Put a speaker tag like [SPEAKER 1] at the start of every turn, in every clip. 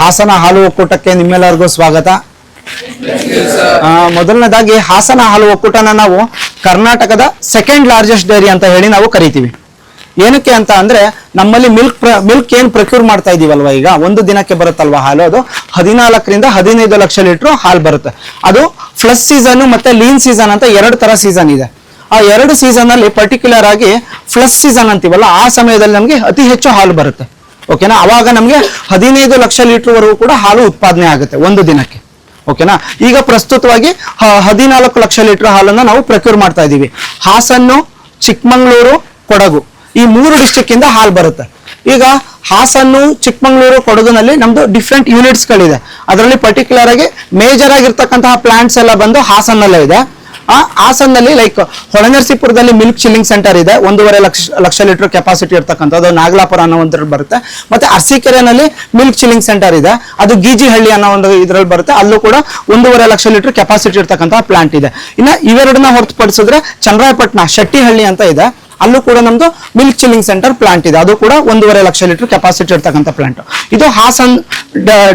[SPEAKER 1] ಹಾಸನ ಹಾಲು ಒಕ್ಕೂಟಕ್ಕೆ ನಿಮ್ಮೆಲ್ಲರಿಗೂ ಸ್ವಾಗತ. ಮೊದಲನೇದಾಗಿ ಹಾಸನ ಹಾಲು ಒಕ್ಕೂಟನ ನಾವು ಕರ್ನಾಟಕದ ಸೆಕೆಂಡ್ ಲಾರ್ಜೆಸ್ಟ್ ಡೈರಿ ಅಂತ ಹೇಳಿ ನಾವು ಕರಿತೀವಿ. ಏನಕ್ಕೆ ಅಂತ ಅಂದ್ರೆ ನಮ್ಮಲ್ಲಿ ಮಿಲ್ಕ್ ಮಿಲ್ಕ್ ಏನ್ ಪ್ರೊಕ್ಯೂರ್ ಮಾಡ್ತಾ ಇದೀವಲ್ವಾ ಈಗ? ಒಂದು ದಿನಕ್ಕೆ ಬರುತ್ತಲ್ವಾ ಹಾಲು ಅದು? ಹದಿನಾಲ್ಕರಿಂದ ಹದಿನೈದು ಲಕ್ಷ ಲೀಟರ್ ಹಾಲು ಬರುತ್ತೆ. ಅದು ಫ್ಲಸ್ ಸೀಸನ್ ಮತ್ತೆ ಲೀನ್ ಸೀಸನ್ ಅಂತ ಎರಡು ತರ ಸೀಸನ್ ಇದೆ. ಆ ಎರಡು ಸೀಸನ್ ಅಲ್ಲಿ ಪರ್ಟಿಕ್ಯುಲರ್ ಆಗಿ ಫ್ಲಸ್ ಸೀಸನ್ ಅಂತೀವಲ್ಲ, ಆ ಸಮಯದಲ್ಲಿ ನಮಗೆ ಅತಿ ಹೆಚ್ಚು ಹಾಲು ಬರುತ್ತೆ. ಓಕೆನಾ ಅವಾಗ ನಮಗೆ ಹದಿನೈದು ಲಕ್ಷ ಲೀಟರ್ ವರೆಗೂ ಕೂಡ ಹಾಲು ಉತ್ಪಾದನೆ ಆಗುತ್ತೆ ಒಂದು ದಿನಕ್ಕೆ. ಓಕೆನಾ ಈಗ ಪ್ರಸ್ತುತವಾಗಿ ಹದಿನಾಲ್ಕು ಲಕ್ಷ ಲೀಟರ್ ಹಾಲನ್ನ ನಾವು ಪ್ರಕ್ಯೂರ್ ಮಾಡ್ತಾ ಇದ್ದೀವಿ. ಹಾಸನ್ನು, ಚಿಕ್ಕಮಂಗ್ಳೂರು, ಕೊಡಗು. ಈ ಮೂರು ಡಿಸ್ಟಿಕ್ ಇಂದ ಹಾಲು ಬರುತ್ತೆ. ಈಗ ಹಾಸನ್ನು, ಚಿಕ್ಕಮಂಗ್ಳೂರು, ಕೊಡಗುನಲ್ಲಿ ನಮ್ದು ಡಿಫ್ರೆಂಟ್ ಯೂನಿಟ್ಸ್ ಗಳಿದೆ. ಅದರಲ್ಲಿ ಪರ್ಟಿಕ್ಯುಲರ್ ಆಗಿ ಮೇಜರ್ ಆಗಿರ್ತಕ್ಕಂತಹ ಪ್ಲಾಂಟ್ಸ್ ಎಲ್ಲ ಬಂದು ಹಾಸನ್ನಲ್ಲೇ ಇದೆ. ಆ, ಹಾಸನ್ನಲ್ಲಿ ಲೈಕ್ ಹೊಳೆನರಸೀಪುರದಲ್ಲಿ ಮಿಲ್ಕ್ ಚಿಲ್ಲಿಂಗ್ ಸೆಂಟರ್ ಇದೆ. ಒಂದೂವರೆ ಲಕ್ಷ ಲಕ್ಷ ಲೀಟರ್ ಕೆಪಾಸಿಟಿ ಇರ್ತಕ್ಕಂಥದ್ದು. ನಾಗಲಾಪುರ ಅನ್ನೋ ಒಂದ್ರಲ್ಲಿ ಬರುತ್ತೆ. ಮತ್ತೆ ಅರಸೀಕೆರೆನಲ್ಲಿ ಮಿಲ್ಕ್ ಚಿಲ್ಲಿಂಗ್ ಸೆಂಟರ್ ಇದೆ. ಅದು ಗೀಜಿಹಳ್ಳಿ ಅನ್ನೋ ಒಂದು ಇದ್ರಲ್ಲಿ ಬರುತ್ತೆ. ಅಲ್ಲೂ ಕೂಡ ಒಂದೂವರೆ ಲಕ್ಷ ಲೀಟರ್ ಕೆಪಾಸಿಟಿ ಇರ್ತಕ್ಕಂತಹ ಪ್ಲಾಂಟ್ ಇದೆ. ಇನ್ನ ಇವೆರಡನ್ನ ಹೊರತುಪಡಿಸಿದ್ರೆ ಚಂದ್ರಾಯಪಟ್ಟಣ, ಶೆಟ್ಟಿಹಳ್ಳಿ ಅಂತ ಇದೆ. ಅಲ್ಲೂ ಕೂಡ ನಮ್ದು ಮಿಲ್ಕ್ ಚಿಲ್ಲಿಂಗ್ ಸೆಂಟರ್ ಪ್ಲಾಂಟ್ ಇದೆ. ಅದು ಕೂಡ ಒಂದೂವರೆ ಲಕ್ಷ ಲೀಟರ್ ಕೆಪಾಸಿಟಿ ಇರ್ತಕ್ಕಂಥ ಪ್ಲಾಂಟ್ ಇದು ಹಾಸನ್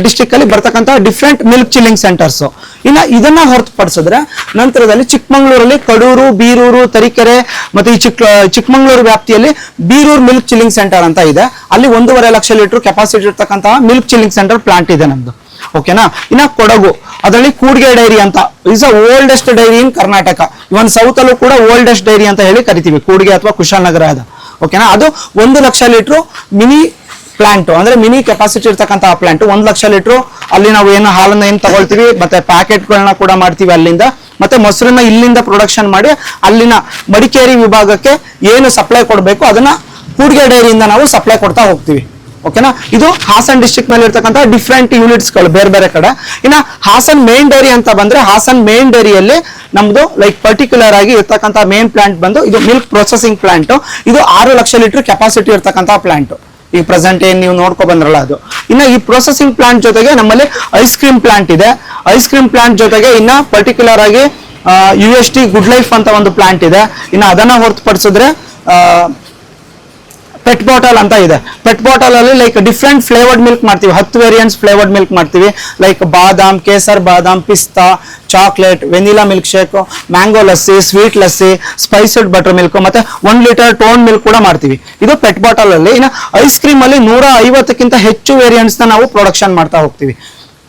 [SPEAKER 1] ಡಿಸ್ಟಿಕ್ ಅಲ್ಲಿ ಬರ್ತಕ್ಕಂಥ ಡಿಫ್ರೆಂಟ್ ಮಿಲ್ಕ್ ಚಿಲ್ಲಿಂಗ್ ಸೆಂಟರ್ಸ್ ಇನ್ನ ಇದನ್ನ ಹೊರತುಪಡಿಸಿದ್ರೆ ನಂತರದಲ್ಲಿ ಚಿಕ್ಕಮಂಗ್ಳೂರಲ್ಲಿ ಕಡೂರು, ಬೀರೂರು, ತರೀಕೆರೆ ಮತ್ತೆ ಈ ಚಿಕ್ಕ, ಚಿಕ್ಕಮಂಗ್ಳೂರು ವ್ಯಾಪ್ತಿಯಲ್ಲಿ ಬೀರೂರು ಮಿಲ್ಕ್ ಚಿಲ್ಲಿಂಗ್ ಸೆಂಟರ್ ಅಂತ ಇದೆ. ಅಲ್ಲಿ ಒಂದೂವರೆ ಲಕ್ಷ ಲೀಟರ್ ಕೆಪಾಸಿಟಿ ಇರ್ತಕ್ಕಂತಹ ಮಿಲ್ಕ್ ಚಿಲ್ಲಿಂಗ್ ಸೆಂಟರ್ ಪ್ಲಾಂಟ್ ಇದೆ ನಮ್ದು. ಓಕೆನಾ ಇನ್ನ ಕೊಡಗು. ಅದರಲ್ಲಿ ಕೂಡ್ಗೆ ಡೈರಿ ಅಂತ. Is a oldest dairy in Karnataka even south ಅಲ್ಲೂ ಕೂಡ ಓಲ್ಡೆಸ್ಟ್ ಡೈರಿ ಅಂತ ಹೇಳಿ ಕರಿತೀವಿ. ಕೂಡ್ಗೆ ಅಥವಾ ಕುಶಾಲನಗರ ಅದ. ಓಕೆನಾ ಅದು ಒಂದು ಲಕ್ಷ ಲೀಟ್ರು ಮಿನಿ ಪ್ಲಾಂಟ್ ಅಂದ್ರೆ ಮಿನಿ ಕೆಪಾಸಿಟಿ ಇರ್ತಕ್ಕಂತಹ ಪ್ಲಾಂಟ್ ಒಂದ್ ಲಕ್ಷ ಲೀಟ್ರು ಅಲ್ಲಿ ನಾವು ಏನು ಹಾಲನ್ನ ಏನ್ ತಗೊಳ್ತೀವಿ, ಮತ್ತೆ ಪ್ಯಾಕೆಟ್ಗಳನ್ನ ಕೂಡ ಮಾಡ್ತೀವಿ ಅಲ್ಲಿಂದ. ಮತ್ತೆ ಮೊಸರನ್ನ ಇಲ್ಲಿಂದ ಪ್ರೊಡಕ್ಷನ್ ಮಾಡಿ ಅಲ್ಲಿನ ಮಡಿಕೇರಿ ವಿಭಾಗಕ್ಕೆ ಏನು ಸಪ್ಲೈ ಕೊಡಬೇಕು, ಅದನ್ನ ಕೂಡ್ಗೆ ಡೈರಿಯಿಂದ ನಾವು ಸಪ್ಲೈ ಕೊಡ್ತಾ ಹೋಗ್ತೀವಿ. ಓಕೆನಾ ಇದು ಹಾಸನ್ ಡಿಸ್ಟ್ರಿಕ್ಟ್ನಲ್ಲಿ ಇರ್ತಕ್ಕಂಥ ಡಿಫ್ರೆಂಟ್ ಯೂನಿಟ್ಸ್ಗಳು ಬೇರೆ ಬೇರೆ ಕಡೆ. ಇನ್ನ ಹಾಸನ್ ಮೇನ್ ಡೈರಿ ಅಂತ ಬಂದ್ರೆ ಹಾಸನ್ ಮೇನ್ ಡೈರಿಯಲ್ಲಿ ನಮ್ದು ಲೈಕ್ ಪರ್ಟಿಕ್ಯುಲರ್ ಆಗಿ ಇರ್ತಕ್ಕಂಥ ಮೇನ್ ಪ್ಲಾಂಟ್ ಬಂದು ಇದು ಮಿಲ್ಕ್ ಪ್ರೊಸೆಸಿಂಗ್ ಪ್ಲಾಂಟ್ ಇದು ಆರು ಲಕ್ಷ ಲೀಟರ್ ಕೆಪಾಸಿಟಿ ಇರ್ತಕ್ಕಂಥ ಪ್ಲಾಂಟ್ ಈ ಪ್ರೆಸೆಂಟ್ ಏನ್ ನೀವು ನೋಡ್ಕೊ ಬಂದ್ರಲ್ಲ ಅದು. ಇನ್ನ ಈ ಪ್ರೊಸೆಸಿಂಗ್ ಪ್ಲಾಂಟ್ ಜೊತೆಗೆ ನಮ್ಮಲ್ಲಿ ಐಸ್ ಕ್ರೀಮ್ ಪ್ಲಾಂಟ್ ಇದೆ. ಐಸ್ ಕ್ರೀಮ್ ಪ್ಲಾಂಟ್ ಜೊತೆಗೆ ಇನ್ನ ಪರ್ಟಿಕ್ಯುಲರ್ ಆಗಿ U S T good life ಅಂತ ಒಂದು ಪ್ಲಾಂಟ್ ಇದೆ. ಇನ್ನ ಅದನ್ನ ಹೊರತುಪಡಿಸಿದ್ರೆ ಪೆಟ್ ಬಾಟಲ್ ಅಂತ ಇದೆ. ಪೆಟ್ ಬಾಟಲ್ ಅಲ್ಲಿ ಲೈಕ್ ಡಿಫ್ರೆಂಟ್ ಫ್ಲೇವರ್ಡ್ ಮಿಲ್ಕ್ ಮಾಡ್ತೀವಿ. ಹತ್ತು ವೇರಿಯಂಟ್ಸ್ ಫ್ಲೇವರ್ಡ್ ಮಿಲ್ಕ್ ಮಾಡ್ತೀವಿ. ಲೈಕ್ ಬಾದಾಮ್, ಕೇಸರ್ ಬಾದಾಮ್, ಪಿಸ್ತಾ chocolate vanilla milkshake mango lassi sweet lassi spiced buttermilk ಮತ್ತೆ ಒನ್ ಲೀಟರ್ ಟೋನ್ ಮಿಲ್ಕ್ ಕೂಡ ಮಾಡ್ತೀವಿ. ಇದು ಪೆಟ್ ಬಾಟಲ್ ಅಲ್ಲಿ. ಇನ್ನು ಐಸ್ ಕ್ರೀಮ್ ಅಲ್ಲಿ ನೂರ ಐವತ್ತಕ್ಕಿಂತ ಹೆಚ್ಚು ವೇರಿಯಂಟ್ಸ್ನ ನಾವು ಪ್ರೊಡಕ್ಷನ್ ಮಾಡ್ತಾ ಹೋಗ್ತೀವಿ.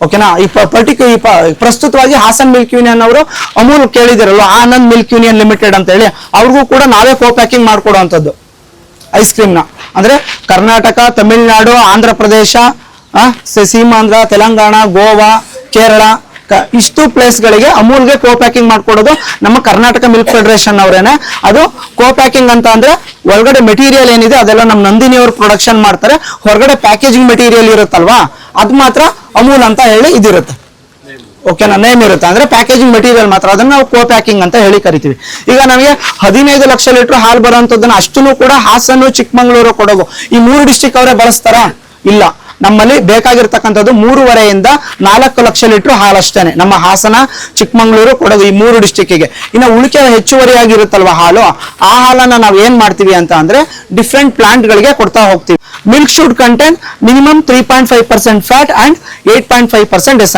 [SPEAKER 1] ಓಕೆನಾ ಈ ಪರ್ಟಿಕ್ಯುಲರ್ ಪ್ರಸ್ತುತವಾಗಿ ಹಾಸನ್ ಮಿಲ್ಕ್ ಯೂನಿಯನ್ ಅವರು ಅಮೂಲ್ ಕೇಳಿದಿರಲ್ಲ ಆನಂದ್ ಮಿಲ್ಕ್ ಯೂನಿಯನ್ ಲಿಮಿಟೆಡ್ ಅಂತ ಹೇಳಿ ಅವ್ರಿಗೂ ಕೂಡ ನಾವೇ ಕೋ ಪ್ಯಾಕಿಂಗ್ ಮಾಡ್ಕೊಡುವಂಥದ್ದು ಐಸ್ ಕ್ರೀಮ್ನ ಅಂದ್ರೆ ಕರ್ನಾಟಕ, ತಮಿಳುನಾಡು ಆಂಧ್ರ ಪ್ರದೇಶ ಸೀಮಾಂಧ್ರ, ತೆಲಂಗಾಣ, ಗೋವಾ, ಕೇರಳ ಇಷ್ಟು ಪ್ಲೇಸ್ಗಳಿಗೆ ಅಮೂಲ್ಗೆ ಕೋ ಪ್ಯಾಕಿಂಗ್ ಮಾಡ್ಕೊಡೋದು ನಮ್ಮ ಕರ್ನಾಟಕ ಮಿಲ್ಕ್ ಫೆಡರೇಷನ್ ಅವರೇನೆ. ಅದು ಕೋ ಪ್ಯಾಕಿಂಗ್ ಅಂತ ಅಂದ್ರೆ ಒಳಗಡೆ ಮೆಟೀರಿಯಲ್ ಏನಿದೆ ಅದೆಲ್ಲ ನಮ್ಮ ನಂದಿನಿ ಅವರು ಪ್ರೊಡಕ್ಷನ್ ಮಾಡ್ತಾರೆ. ಹೊರಗಡೆ ಪ್ಯಾಕೇಜಿಂಗ್ ಮೆಟೀರಿಯಲ್ ಇರುತ್ತಲ್ವಾ? ಅದು ಮಾತ್ರ ಅಮೂಲ್ ಅಂತ ಹೇಳಿ ಇದಿರುತ್ತೆ. ಓಕೆನಾ ನೇಮ್ ಇರುತ್ತೆ ಅಂದ್ರೆ ಪ್ಯಾಕೇಜಿಂಗ್ ಮೆಟೀರಿಯಲ್ ಮಾತ್ರ. ಅದನ್ನ ನಾವು ಕೋ ಪ್ಯಾಕಿಂಗ್ ಅಂತ ಹೇಳಿ ಕರಿತೀವಿ. ಈಗ ನಮಗೆ ಹದಿನೈದು ಲಕ್ಷ ಲೀಟರ್ ಹಾಲು ಬರುವಂತದ್ದನ್ನ ಅಷ್ಟನ್ನು ಕೂಡ ಹಾಸನ್ನು, ಚಿಕ್ಕಮಂಗ್ಳೂರು ಕೊಡಗು ಈ ಮೂರು ಡಿಸ್ಟಿಕ್ ಅವರೇ ಬಳಸ್ತಾರ? ಇಲ್ಲ. ನಮ್ಮಲ್ಲಿ ಬೇಕಾಗಿರ್ತಕ್ಕಂಥದ್ದು ಮೂರುವರೆಯಿಂದ ನಾಲ್ಕು ಲಕ್ಷ ಲೀಟರ್ ಹಾಲು ಅಷ್ಟೇನೆ. ನಮ್ಮ ಹಾಸನ, ಚಿಕ್ಕಮಂಗ್ಳೂರು ಕೊಡಗು ಈ ಮೂರು ಡಿಸ್ಟಿಕ್ಕಿಗೆ ಇನ್ನು ಉಳಿಕೆ ಹೆಚ್ಚುವರಿಯಾಗಿ ಇರುತ್ತಲ್ವಾ ಹಾಲು? ಆ ಹಾಲನ್ನ ನಾವು ಏನ್ ಮಾಡ್ತೀವಿ ಅಂತ ಅಂದ್ರೆ ಡಿಫ್ರೆಂಟ್ ಪ್ಲಾಂಟ್ಗಳಿಗೆ ಕೊಡ್ತಾ ಹೋಗ್ತೀವಿ. Milk should content minimum three point five percent fat and eight point five percent S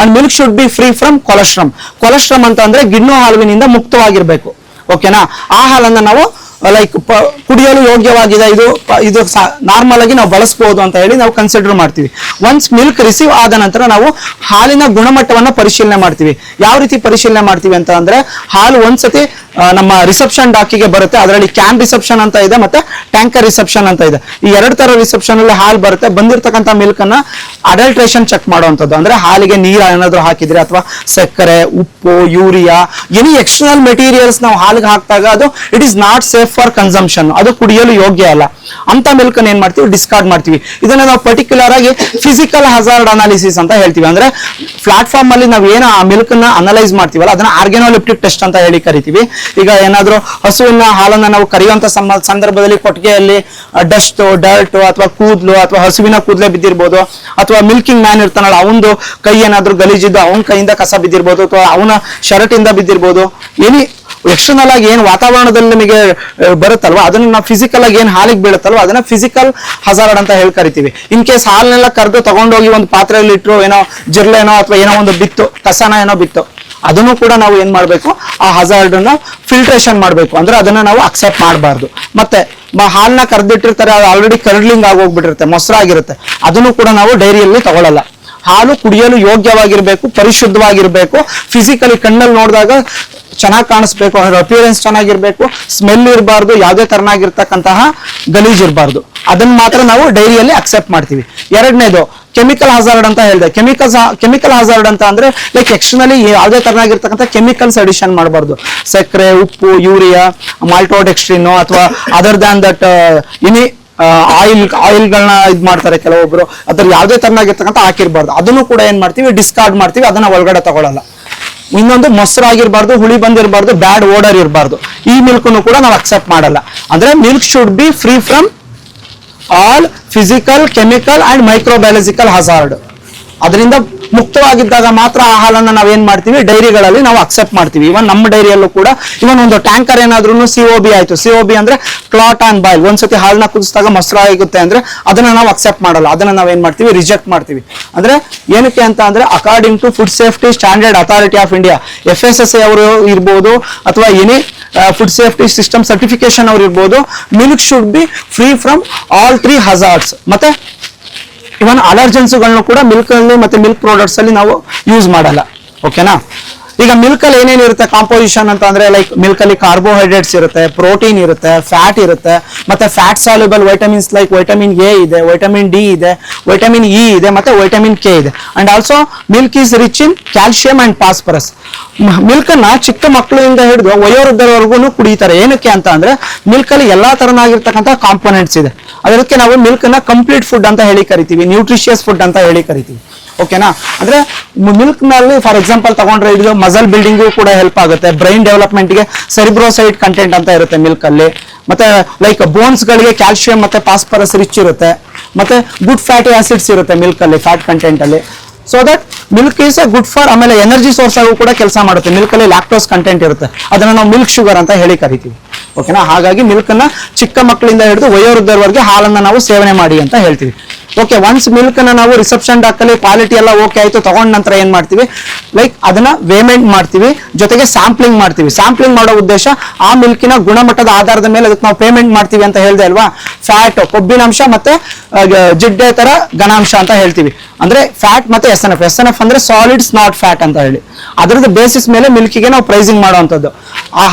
[SPEAKER 1] and milk should be free from colostrum colostrum ಅಂತ ಅಂದ್ರೆ ಗಿಣ್ಣು ಹಾಲುವಿನಿಂದ ಮುಕ್ತವಾಗಿರ್ಬೇಕು. ಓಕೆನಾ ಆ ಹಾಲನ್ನ ನಾವು ಲೈಕ್ ಕುಡಿಯಲು ಯೋಗ್ಯವಾಗಿದೆ. ಇದು ಇದು ನಾರ್ಮಲ್ ಆಗಿ ನಾವು ಬಳಸಬಹುದು ಅಂತ ಹೇಳಿ ನಾವು ಕನ್ಸಿಡರ್ ಮಾಡ್ತೀವಿ. ಒನ್ಸ್ ಮಿಲ್ಕ್ ರಿಸೀವ್ ಆದ ನಂತರ ನಾವು ಹಾಲಿನ ಗುಣಮಟ್ಟವನ್ನು ಪರಿಶೀಲನೆ ಮಾಡ್ತೀವಿ. ಯಾವ ರೀತಿ ಪರಿಶೀಲನೆ ಮಾಡ್ತೀವಿ ಅಂತ ಅಂದ್ರೆ ಹಾಲು ಒಂದ್ಸತಿ ನಮ್ಮ ರಿಸೆಪ್ಷನ್ ಡಾಕಿಗೆ ಬರುತ್ತೆ. ಅದರಲ್ಲಿ ಕ್ಯಾನ್ ರಿಸೆಪ್ಷನ್ ಅಂತ ಇದೆ ಮತ್ತೆ ಟ್ಯಾಂಕರ್ ರಿಸೆಪ್ಷನ್ ಅಂತ ಇದೆ. ಈ ಎರಡು ತರ ರಿಸೆಪ್ಷನ್ ಅಲ್ಲಿ ಹಾಲು ಬರುತ್ತೆ. ಬಂದಿರತಕ್ಕಂಥ ಮಿಲ್ಕ್ ಅನ್ನ ಅಡಲ್ಟ್ರೇಷನ್ ಚೆಕ್ ಮಾಡುವಂಥದ್ದು. ಅಂದ್ರೆ ಹಾಲಿಗೆ ನೀರು ಏನಾದ್ರು ಹಾಕಿದ್ರೆ ಅಥವಾ ಸಕ್ಕರೆ, ಉಪ್ಪು, ಯೂರಿಯಾ ಎನಿ ಎಕ್ಸ್ಟರ್ನಲ್ ಮೆಟೀರಿಯಲ್ಸ್ ನಾವು ಹಾಲಿಗೆ ಹಾಕಿದಾಗ ಅದು it is not safe for consumption ಅದು ಕುಡಿಯಲು ಯೋಗ್ಯ ಅಲ್ಲ. ಅಂತ ಮಿಲ್ಕ್ ಏನ್ ಮಾಡ್ತೀವಿ? ಡಿಸ್ಕಾರ್ಡ್ ಮಾಡ್ತೀವಿ. ಇದನ್ನ ನಾವು ಪರ್ಟಿಕ್ಯುಲರ್ ಆಗಿ ಫಿಸಿಕಲ್ ಹಜಾರ್ಡ್ ಅನಾಲಿಸಿಸ್ ಅಂತ ಹೇಳ್ತೀವಿ. ಅಂದ್ರೆ ಪ್ಲಾಟ್ಫಾರ್ಮ್ ಅಲ್ಲಿ ನಾವು ಏನು ಆ ಮಿಲ್ಕ್ನ ಅನಲೈಸ್ ಮಾಡ್ತೀವಲ್ಲ, ಅದನ್ನ ಆರ್ಗೆನೋಲಿಪ್ಟಿಕ್ ಟೆಸ್ಟ್ ಅಂತ ಹೇಳಿ ಕರಿತೀವಿ. ಈಗ ಏನಾದರೂ ಹಸುವಿನ ಹಾಲನ್ನ ನಾವು ಕರೆಯುವಂತ ಸಮ- ಸಂದರ್ಭದಲ್ಲಿ ಕೊಟ್ಟಿಗೆಯಲ್ಲಿ ಡಸ್ಟ್, ಡರ್ಟ್ ಅಥವಾ ಕೂದ್ಲು ಅಥವಾ ಹಸುವಿನ ಕೂದಲೇ ಬಿದ್ದಿರ್ಬೋದು, ಅಥವಾ ಮಿಲ್ಕಿಂಗ್ ಮ್ಯಾನ್ ಇರ್ತಾನಲ್ಲ ಅವನದು ಕೈ ಏನಾದರೂ ಗಲೀಜಿದ್ದು ಅವನ ಕೈಯಿಂದ ಕಸ ಬಿದ್ದಿರ್ಬೋದು, ಅಥವಾ ಅವನ ಶರ್ಟ್ ಇಂದ ಬಿದ್ದಿರ್ಬೋದು, ಎನಿ, ಎಕ್ಸ್ಟರ್ನಲ್ ಆಗಿ ಏನು ವಾತಾವರಣದಲ್ಲಿ ನಿಮಗೆ ಬರುತ್ತಲ್ವ? ಅದನ್ನ ನಾವು ಫಿಸಿಕಲ್ ಆಗಿ ಏನು ಹಾಲಿಗೆ ಬೀಳುತ್ತಲ್ವ? ಅದನ್ನ ಫಿಸಿಕಲ್ ಹಜಾರ್ಡ್ ಅಂತ ಹೇಳಿ ಕರಿತೀವಿ. ಇನ್ ಕೇಸ್ ಹಾಲನ್ನೆಲ್ಲ ಕರೆದು ತಗೊಂಡೋಗಿ ಒಂದು ಪಾತ್ರೆಯಲ್ಲಿ ಇಟ್ಟರು ಏನೋ ಜಿರ್ಲೆನೋ ಅಥವಾ ಏನೋ ಒಂದು ಬಿತ್ತು, ಕಸನ ಏನೋ ಬಿತ್ತು ಅದನ್ನು ಕೂಡ ನಾವು ಏನ್ ಮಾಡಬೇಕು? ಆ ಹಜಾರ್ಡ್ ಅನ್ನ ಫಿಲ್ಟ್ರೇಷನ್ ಮಾಡಬೇಕು. ಅಂದ್ರೆ ಅದನ್ನ ನಾವು ಅಕ್ಸೆಪ್ಟ್ ಮಾಡಬಾರ್ದು. ಮತ್ತೆ ಹಾಲ್ನ ಕರೆದಿಟ್ಟಿರ್ತಾರೆ, ಅದು ಆಲ್ರೆಡಿ ಕರ್ಡ್ಲಿಂಗ್ ಆಗೋಗ್ಬಿಟ್ಟಿರುತ್ತೆ, ಮೊಸರಾಗಿರುತ್ತೆ. ಅದನ್ನು ಕೂಡ ನಾವು ಡೈರಿಯಲ್ಲಿ ತಗೊಳ್ಳಲ್ಲ ಹಾಲು ಕುಡಿಯಲು ಯೋಗ್ಯವಾಗಿರ್ಬೇಕು, ಪರಿಶುದ್ಧವಾಗಿರ್ಬೇಕು ಫಿಸಿಕಲಿ ಕಣ್ಣಲ್ಲಿ ನೋಡಿದಾಗ ಚೆನ್ನಾಗಿ ಕಾಣಿಸ್ಬೇಕು, ಅದರ ಅಪಿಯರೆನ್ಸ್ ಚೆನ್ನಾಗಿರ್ಬೇಕು ಸ್ಮೆಲ್ ಇರಬಾರ್ದು, ಯಾವುದೇ ತರನಾಗಿರ್ತಕ್ಕಂತಹ ಗಲೀಜ್ ಇರಬಾರ್ದು. ಅದನ್ನ ಮಾತ್ರ ನಾವು ಡೈರಿಯಲ್ಲಿ ಅಕ್ಸೆಪ್ಟ್ ಮಾಡ್ತೀವಿ. ಎರಡನೇದು ಕೆಮಿಕಲ್ ಹಜಾರ್ಡ್ ಅಂತ ಹೇಳಿದೆ. ಕೆಮಿಕಲ್ ಕೆಮಿಕಲ್ ಹಜಾರ್ಡ್ ಅಂತ ಅಂದ್ರೆ ಲೈಕ್ ಎಕ್ಸ್ಟರ್ನಲಿ ಯಾವುದೇ ತರನಾಗಿರ್ತಕ್ಕಂಥ ಕೆಮಿಕಲ್ಸ್ ಅಡಿಷನ್ ಮಾಡಬಾರ್ದು. ಸಕ್ಕರೆ, ಉಪ್ಪು, ಯೂರಿಯಾ ಮಾಲ್ಟೋಡೆಕ್ಸ್ಟ್ರಿನ್ ಅಥವಾ other than that any oil ಆಯಿಲ್ಗಳನ್ನ ಇದು ಮಾಡ್ತಾರೆ ಕೆಲವೊಬ್ರು. ಅದ್ರ ಯಾವುದೇ ತರನಾಗಿರ್ತಕ್ಕಂಥ ಹಾಕಿರ್ಬಾರ್ದು. ಅದನ್ನು ಕೂಡ ಏನ್ ಮಾಡ್ತೀವಿ ಡಿಸ್ಕಾರ್ಡ್ ಮಾಡ್ತೀವಿ, ಅದನ್ನ ಒಳಗಡೆ ತಗೊಳಲ್ಲ. ಇನ್ನೊಂದು ಮೊಸರಾಗಿರ್ಬಾರ್ದು ಹುಳಿ ಬಂದಿರಬಾರ್ದು ಬ್ಯಾಡ್ ಓಡರ್ ಇರಬಾರ್ದು. ಈ ಮಿಲ್ಕ್ನು ಕೂಡ ನಾವು ಅಕ್ಸೆಪ್ಟ್ ಮಾಡಲ್ಲ. ಅಂದ್ರೆ milk should be free from all physical chemical and microbiological hazard ಅದರಿಂದ ಮುಕ್ತವಾಗಿದ್ದಾಗ ಮಾತ್ರ ಆ ಹಾಲನ್ನು ನಾವೇನ್ ಮಾಡ್ತೀವಿ? ಡೈರಿಗಳಲ್ಲಿ ನಾವು ಅಕ್ಸೆಪ್ಟ್ ಮಾಡ್ತೀವಿ. ಇವನ್ ನಮ್ಮ ಡೈರಿಯಲ್ಲೂ ಕೂಡ ಇವನ್ ಒಂದು ಟ್ಯಾಂಕರ್ ಏನಾದ್ರೂ ಸಿ ಬಿ ಆಯ್ತು. ಸಿ ಬಿ ಅಂದ್ರೆ ಕ್ಲಾಟ್ ಆನ್ ಬಾಯ್ಲ್ ಒಂದ್ಸತಿ ಹಾಲನ್ನ ಕುದಿಸಿದಾಗ ಮೊಸರು ಆಗುತ್ತೆ ಅಂದ್ರೆ ಅದನ್ನ ನಾವು ಅಕ್ಸೆಪ್ಟ್ ಮಾಡಲ್ಲ. ಅದನ್ನ ನಾವೇನ್ ಮಾಡ್ತೀವಿ? ರಿಜೆಕ್ಟ್ ಮಾಡ್ತೀವಿ. ಅಂದ್ರೆ ಏನಕ್ಕೆ ಅಂತ ಅಂದ್ರೆ according to food safety standard authority of India F S S ಅವರು ಇರ್ಬೋದು ಅಥವಾ any food safety system certification ಅವ್ರು ಇರ್ಬೋದು. Milk should be free from all three hazards ಮತ್ತೆ ಇವನ್ ಅಲರ್ಜೆನ್ಸ್ಗಳನ್ನು ಕೂಡ ಮಿಲ್ಕ್ ಅಲ್ಲಿ ಮತ್ತೆ ಮಿಲ್ಕ್ ಪ್ರಾಡಕ್ಟ್ಸ್ ಅಲ್ಲಿ ನಾವು ಯೂಸ್ ಮಾಡಲ್ಲ. ಓಕೆನಾ ಈಗ ಮಿಲ್ಕ್ ಅಲ್ಲಿ ಏನೇನು ಇರುತ್ತೆ ಕಾಂಪೋಸಿಷನ್ ಅಂತ ಅಂದ್ರೆ ಲೈಕ್ ಮಿಲ್ಕ್ ಅಲ್ಲಿ ಕಾರ್ಬೋಹೈಡ್ರೇಟ್ಸ್ ಇರುತ್ತೆ ಪ್ರೋಟೀನ್ ಇರುತ್ತೆ ಫ್ಯಾಟ್ ಇರುತ್ತೆ, ಮತ್ತೆ fat soluble vitamins like vitamin A ಇದೆ ವೈಟಮಿನ್ ಡಿ ಇದೆ ವೈಟಮಿನ್ ಇ ಇದೆ, ಮತ್ತೆ ವೈಟಮಿನ್ ಕೆ ಇದೆ. And also milk is rich in calcium and phosphorus milk ಅನ್ನ ಚಿಕ್ಕ ಮಕ್ಕಳಿಂದ ಹಿಡಿದು ವಯೋವೃದ್ಧರವರೆಗೂ ಕುಡಿತಾರೆ. ಏನಕ್ಕೆ ಅಂತ ಅಂದ್ರೆ ಮಿಲ್ಕ್ ಅಲ್ಲಿ ಎಲ್ಲಾ ತರನಾಗಿರ್ತಕ್ಕಂಥ ಕಾಂಪೋನೆಂಟ್ಸ್ ಇದೆ. ಅದಕ್ಕೆ ನಾವು ಮಿಲ್ಕ್ ಅನ್ನ ಕಂಪ್ಲೀಟ್ ಫುಡ್ ಅಂತ ಹೇಳಿ ಕರಿತೀವಿ ನ್ಯೂಟ್ರಿಷಿಯಸ್ ಫುಡ್ ಅಂತ ಹೇಳಿ ಕರಿತೀವಿ. ಓಕೆನಾ ಅಂದ್ರೆ ಮಿಲ್ಕ್ನಲ್ಲಿ ಫಾರ್ ಎಕ್ಸಾಂಪಲ್ ತಗೊಂಡ್ರೆ ಇದು ಮಸಲ್ ಬಿಲ್ಡಿಂಗು ಕೂಡ ಹೆಲ್ಪ್ ಆಗುತ್ತೆ. ಬ್ರೈನ್ ಡೆವಲಪ್ಮೆಂಟ್ಗೆ ಸೆರಿಬ್ರೋಸೈಡ್ ಕಂಟೆಂಟ್ ಅಂತ ಇರುತ್ತೆ ಮಿಲ್ಕ್ ಅಲ್ಲಿ. ಮತ್ತೆ ಲೈಕ್ ಬೋನ್ಸ್ ಗಳಿಗೆ ಕ್ಯಾಲ್ಸಿಯಂ ಮತ್ತೆ ಫಾಸ್ಫರಸ್ ರಿಚ್ ಇರುತ್ತೆ. ಮತ್ತೆ ಗುಡ್ ಫ್ಯಾಟಿ ಆಸಿಡ್ಸ್ ಇರುತ್ತೆ ಮಿಲ್ಕ್ ಅಲ್ಲಿ ಫ್ಯಾಟ್ ಕಂಟೆಂಟ್ ಅಲ್ಲಿ. So that milk is a good for ಆಮೇಲೆ ಎನರ್ಜಿ ಸೋರ್ಸ್ ಆಗೂ ಕೂಡ ಕೆಲಸ ಮಾಡುತ್ತೆ. ಮಿಲ್ಕ್ ಅಲ್ಲಿ ಲ್ಯಾಕ್ಟೋಸ್ ಕಂಟೆಂಟ್ ಇರುತ್ತೆ. ಅದನ್ನ ನಾವು ಮಿಲ್ಕ್ ಶುಗರ್ ಅಂತ ಹೇಳಿ ಕರಿತೀವಿ. ಓಕೆನಾ ಹಾಗಾಗಿ ಮಿಲ್ಕ್ ಅನ್ನ ಚಿಕ್ಕ ಮಕ್ಕಳಿಂದ ಹಿಡಿದು ವಯೋವೃದ್ಧರವರೆಗೆ ಹಾಲನ್ನ ನಾವು ಸೇವನೆ ಮಾಡಿ ಅಂತ ಹೇಳ್ತೀವಿ. ಓಕೆ ಒನ್ಸ್ ಮಿಲ್ಕ್ ನಾವು ರಿಸೆಪ್ಷನ್ ಡಾಕಲ್ಲಿ ಕ್ವಾಲಿಟಿ ಎಲ್ಲ ಓಕೆ ಆಯ್ತು, ತಗೊಂಡ ನಂತರ ಏನ್ ಮಾಡ್ತೀವಿ? ಲೈಕ್ ಅದನ್ನ ವೇಮೆಂಟ್ ಮಾಡ್ತೀವಿ. ಜೊತೆಗೆ ಸ್ಯಾಂಪ್ಲಿಂಗ್ ಮಾಡ್ತೀವಿ. ಸ್ಯಾಂಪ್ಲಿಂಗ್ ಮಾಡೋ ಉದ್ದೇಶ, ಆ ಮಿಲ್ಕಿನ ಗುಣಮಟ್ಟದ ಆಧಾರದ ಮೇಲೆ ಅದಕ್ಕೆ ನಾವು ಪೇಮೆಂಟ್ ಮಾಡ್ತೀವಿ ಅಂತ ಹೇಳಿದೆ ಅಲ್ವಾ? ಫ್ಯಾಟ್ ಕೊಬ್ಬಿನಾಂಶ ಮತ್ತೆ ಜಿಡ್ಡೆ ತರ ಘನಾಂಶ ಅಂತ ಹೇಳ್ತೀವಿ. ಅಂದ್ರೆ ಫ್ಯಾಟ್ ಮತ್ತೆ S N F S N F ಅಂದ್ರೆ ಸಾಲಿಡ್ಸ್ ನಾಟ್ ಫ್ಯಾಟ್ ಅಂತ ಹೇಳಿ. ಅದರದ ಬೇಸಿಸ್ ಮೇಲೆ ಮಿಲ್ಕಿಗೆ ನಾವು ಪ್ರೈಸಿಂಗ್ ಮಾಡುವಂಥದ್ದು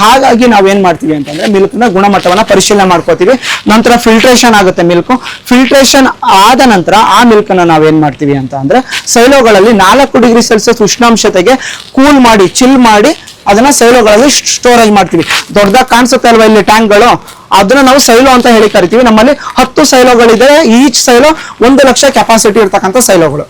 [SPEAKER 1] ಹಾಗಾಗಿ ನಾವು ಏನ್ ಮಾಡ್ತೀವಿ ಅಂತಂದ್ರೆ ಮಿಲ್ಕ್ನ ಗುಣಮಟ್ಟವನ್ನ ಪರಿಶೀಲನೆ ಮಾಡ್ಕೋತೀವಿ ನಂತರ ಫಿಲ್ಟ್ರೇಷನ್ ಆಗುತ್ತೆ ಮಿಲ್ಕ್. ಫಿಲ್ಟ್ರೇಷನ್ ಆದ ನಂತರ ಆ ಮಿಲ್ಕ್ನ ನಾವೇನ್ ಮಾಡ್ತೀವಿ ಅಂತ ಅಂದ್ರೆ ಸೈಲೋಗಳಲ್ಲಿ ನಾಲ್ಕು ಡಿಗ್ರಿ ಸೆಲ್ಸಿಯಸ್ ಉಷ್ಣಾಂಶತೆಗೆ ಕೂಲ್ ಮಾಡಿ ಚಿಲ್ ಮಾಡಿ ಅದನ್ನ ಸೈಲೋಗಳಲ್ಲಿ ಸ್ಟೋರೇಜ್ ಮಾಡ್ತೀವಿ. ದೊಡ್ಡದಾಗಿ ಕಾಣಿಸುತ್ತೆ ಅಲ್ವಾ ಇಲ್ಲಿ ಟ್ಯಾಂಕ್ಗಳು? ಅದನ್ನ ನಾವು ಸೈಲೋ ಅಂತ ಹೇಳಿ ಕರಿತೀವಿ. ನಮ್ಮಲ್ಲಿ ಹತ್ತು ಸೈಲೋಗಳಿದೆ. ಈಚ್ ಸೈಲೋ ಒಂದು ಲಕ್ಷ ಕೆಪಾಸಿಟಿ ಇರ್ತಕ್ಕಂಥ ಸೈಲೋಗಳು.